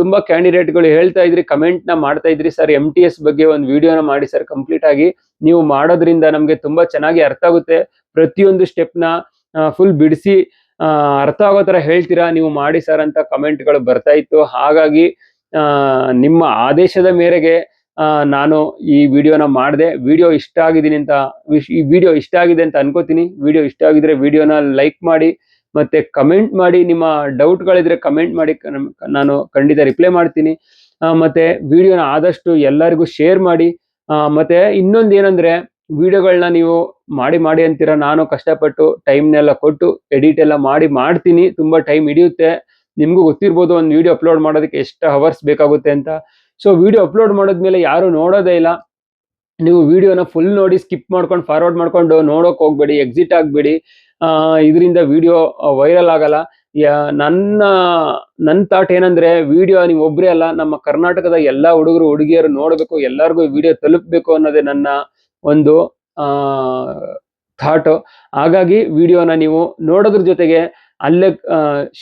ತುಂಬಾ ಕ್ಯಾಂಡಿಡೇಟ್ಗಳು ಹೇಳ್ತಾ ಇದ್ರಿ ಕಮೆಂಟ್ನ ಮಾಡ್ತಾ ಇದ್ರಿ ಸರ್ ಎಂ ಟಿ ಎಸ್ ಬಗ್ಗೆ ಒಂದು ವಿಡಿಯೋನ ಮಾಡಿ ಸರ್ ಕಂಪ್ಲೀಟ್ ಆಗಿ. ನೀವು ಮಾಡೋದ್ರಿಂದ ನಮ್ಗೆ ತುಂಬಾ ಚೆನ್ನಾಗಿ ಅರ್ಥ ಆಗುತ್ತೆ. ಪ್ರತಿಯೊಂದು ಸ್ಟೆಪ್ನ ಫುಲ್ ಬಿಡಿಸಿ ಅರ್ಥ ಆಗೋ ಥರ ಹೇಳ್ತೀರಾ? ನೀವು ಮಾಡಿ ಸರ್ ಅಂತ ಕಮೆಂಟ್ಗಳು ಬರ್ತಾ ಇತ್ತು. ಹಾಗಾಗಿ ನಿಮ್ಮ ಆದೇಶದ ಮೇರೆಗೆ ನಾನು ಈ ವಿಡಿಯೋನ ಮಾಡಿದೆ. ವಿಡಿಯೋ ಇಷ್ಟ ಆಗಿದ್ದೀನಿ ಅಂತ ಈ ವಿಡಿಯೋ ಇಷ್ಟ ಆಗಿದೆ ಅಂತ ಅನ್ಕೋತೀನಿ. ವಿಡಿಯೋ ಇಷ್ಟ ಆಗಿದ್ರೆ ವಿಡಿಯೋನ ಲೈಕ್ ಮಾಡಿ, ಮತ್ತೆ ಕಮೆಂಟ್ ಮಾಡಿ. ನಿಮ್ಮ ಡೌಟ್ಗಳಿದ್ರೆ ಕಮೆಂಟ್ ಮಾಡಿ. ನಾನು ಖಂಡಿತ ರಿಪ್ಲೈ ಮಾಡ್ತೀನಿ. ಮತ್ತೆ ವಿಡಿಯೋನ ಆದಷ್ಟು ಎಲ್ಲರಿಗೂ ಶೇರ್ ಮಾಡಿ. ಮತ್ತೆ ಇನ್ನೊಂದು ಏನಂದ್ರೆ ವಿಡಿಯೋಗಳನ್ನ ನೀವು ಮಾಡಿ ಮಾಡಿ ಅಂತೀರಾ, ನಾನು ಕಷ್ಟಪಟ್ಟು ಟೈಮ್ನೆಲ್ಲ ಕೊಟ್ಟು ಎಡಿಟ್ ಎಲ್ಲ ಮಾಡಿ ಮಾಡ್ತೀನಿ, ತುಂಬಾ ಟೈಮ್ ಹಿಡಿಯುತ್ತೆ. ನಿಮಗೂ ಗೊತ್ತಿರ್ಬೋದು ಒಂದು ವಿಡಿಯೋ ಅಪ್ಲೋಡ್ ಮಾಡೋದಕ್ಕೆ ಎಷ್ಟು ಅವರ್ಸ್ ಬೇಕಾಗುತ್ತೆ ಅಂತ. ಸೊ ವಿಡಿಯೋ ಅಪ್ಲೋಡ್ ಮಾಡಿದ್ಮೇಲೆ ಯಾರು ನೋಡೋದೇ ಇಲ್ಲ. ನೀವು ವಿಡಿಯೋನ ಫುಲ್ ನೋಡಿ ಸ್ಕಿಪ್ ಮಾಡ್ಕೊಂಡು ಫಾರ್ವರ್ಡ್ ಮಾಡ್ಕೊಂಡು ನೋಡೋಕೆ ಹೋಗ್ಬೇಡಿ ಎಕ್ಸಿಟ್ ಆಗಬೇಡಿ. ಇದರಿಂದ ವಿಡಿಯೋ ವೈರಲ್ ಆಗಲ್ಲ. ನನ್ನ ನನ್ನ ಥಾಟ್ ಏನಂದ್ರೆ ವಿಡಿಯೋ ನೀವು ಒಬ್ಬರೇ ಅಲ್ಲ, ನಮ್ಮ ಕರ್ನಾಟಕದ ಎಲ್ಲ ಹುಡುಗರು, ಹುಡುಗಿಯರು ನೋಡಬೇಕು, ಎಲ್ಲರಿಗೂ ವಿಡಿಯೋ ತಲುಪಬೇಕು ಅನ್ನೋದೇ ನನ್ನ ಒಂದು ಥಾಟು ಹಾಗಾಗಿ ವಿಡಿಯೋನ ನೀವು ನೋಡೋದ್ರ ಜೊತೆಗೆ ಅಲ್ಲೇ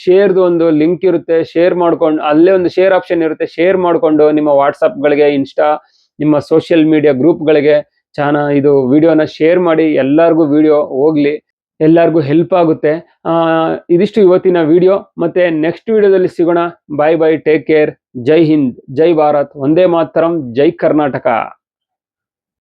ಶೇರ್ದು ಒಂದು ಲಿಂಕ್ ಇರುತ್ತೆ. ಶೇರ್ ಮಾಡ್ಕೊಂಡು, ಅಲ್ಲೇ ಒಂದು ಶೇರ್ ಆಪ್ಷನ್ ಇರುತ್ತೆ. ಶೇರ್ ಮಾಡಿಕೊಂಡು ನಿಮ್ಮ ವಾಟ್ಸಪ್ಗಳಿಗೆ ಇನ್ಸ್ಟಾ ನಿಮ್ಮ ಸೋಷಿಯಲ್ ಮೀಡಿಯಾ ಗ್ರೂಪ್ಗಳಿಗೆ ಚಾನ, ಇದು ವಿಡಿಯೋನ ಶೇರ್ ಮಾಡಿ. ಎಲ್ಲರಿಗೂ ವಿಡಿಯೋ ಹೋಗ್ಲಿ. ಎಲ್ಲರಿಗೂ ಹೆಲ್ಪ್ ಆಗುತ್ತೆ. ಇದಿಷ್ಟು ಇವತ್ತಿನ ವಿಡಿಯೋ. ಮತ್ತೆ ನೆಕ್ಸ್ಟ್ ವಿಡಿಯೋದಲ್ಲಿ ಸಿಗೋಣ. ಬಾಯ್ ಬಾಯ್ ಟೇಕ್ ಕೇರ್ ಜೈ ಹಿಂದ್, ಜೈ ಭಾರತ್. ಒಂದೇ ಮಾತರಂ, ಜೈ ಕರ್ನಾಟಕ.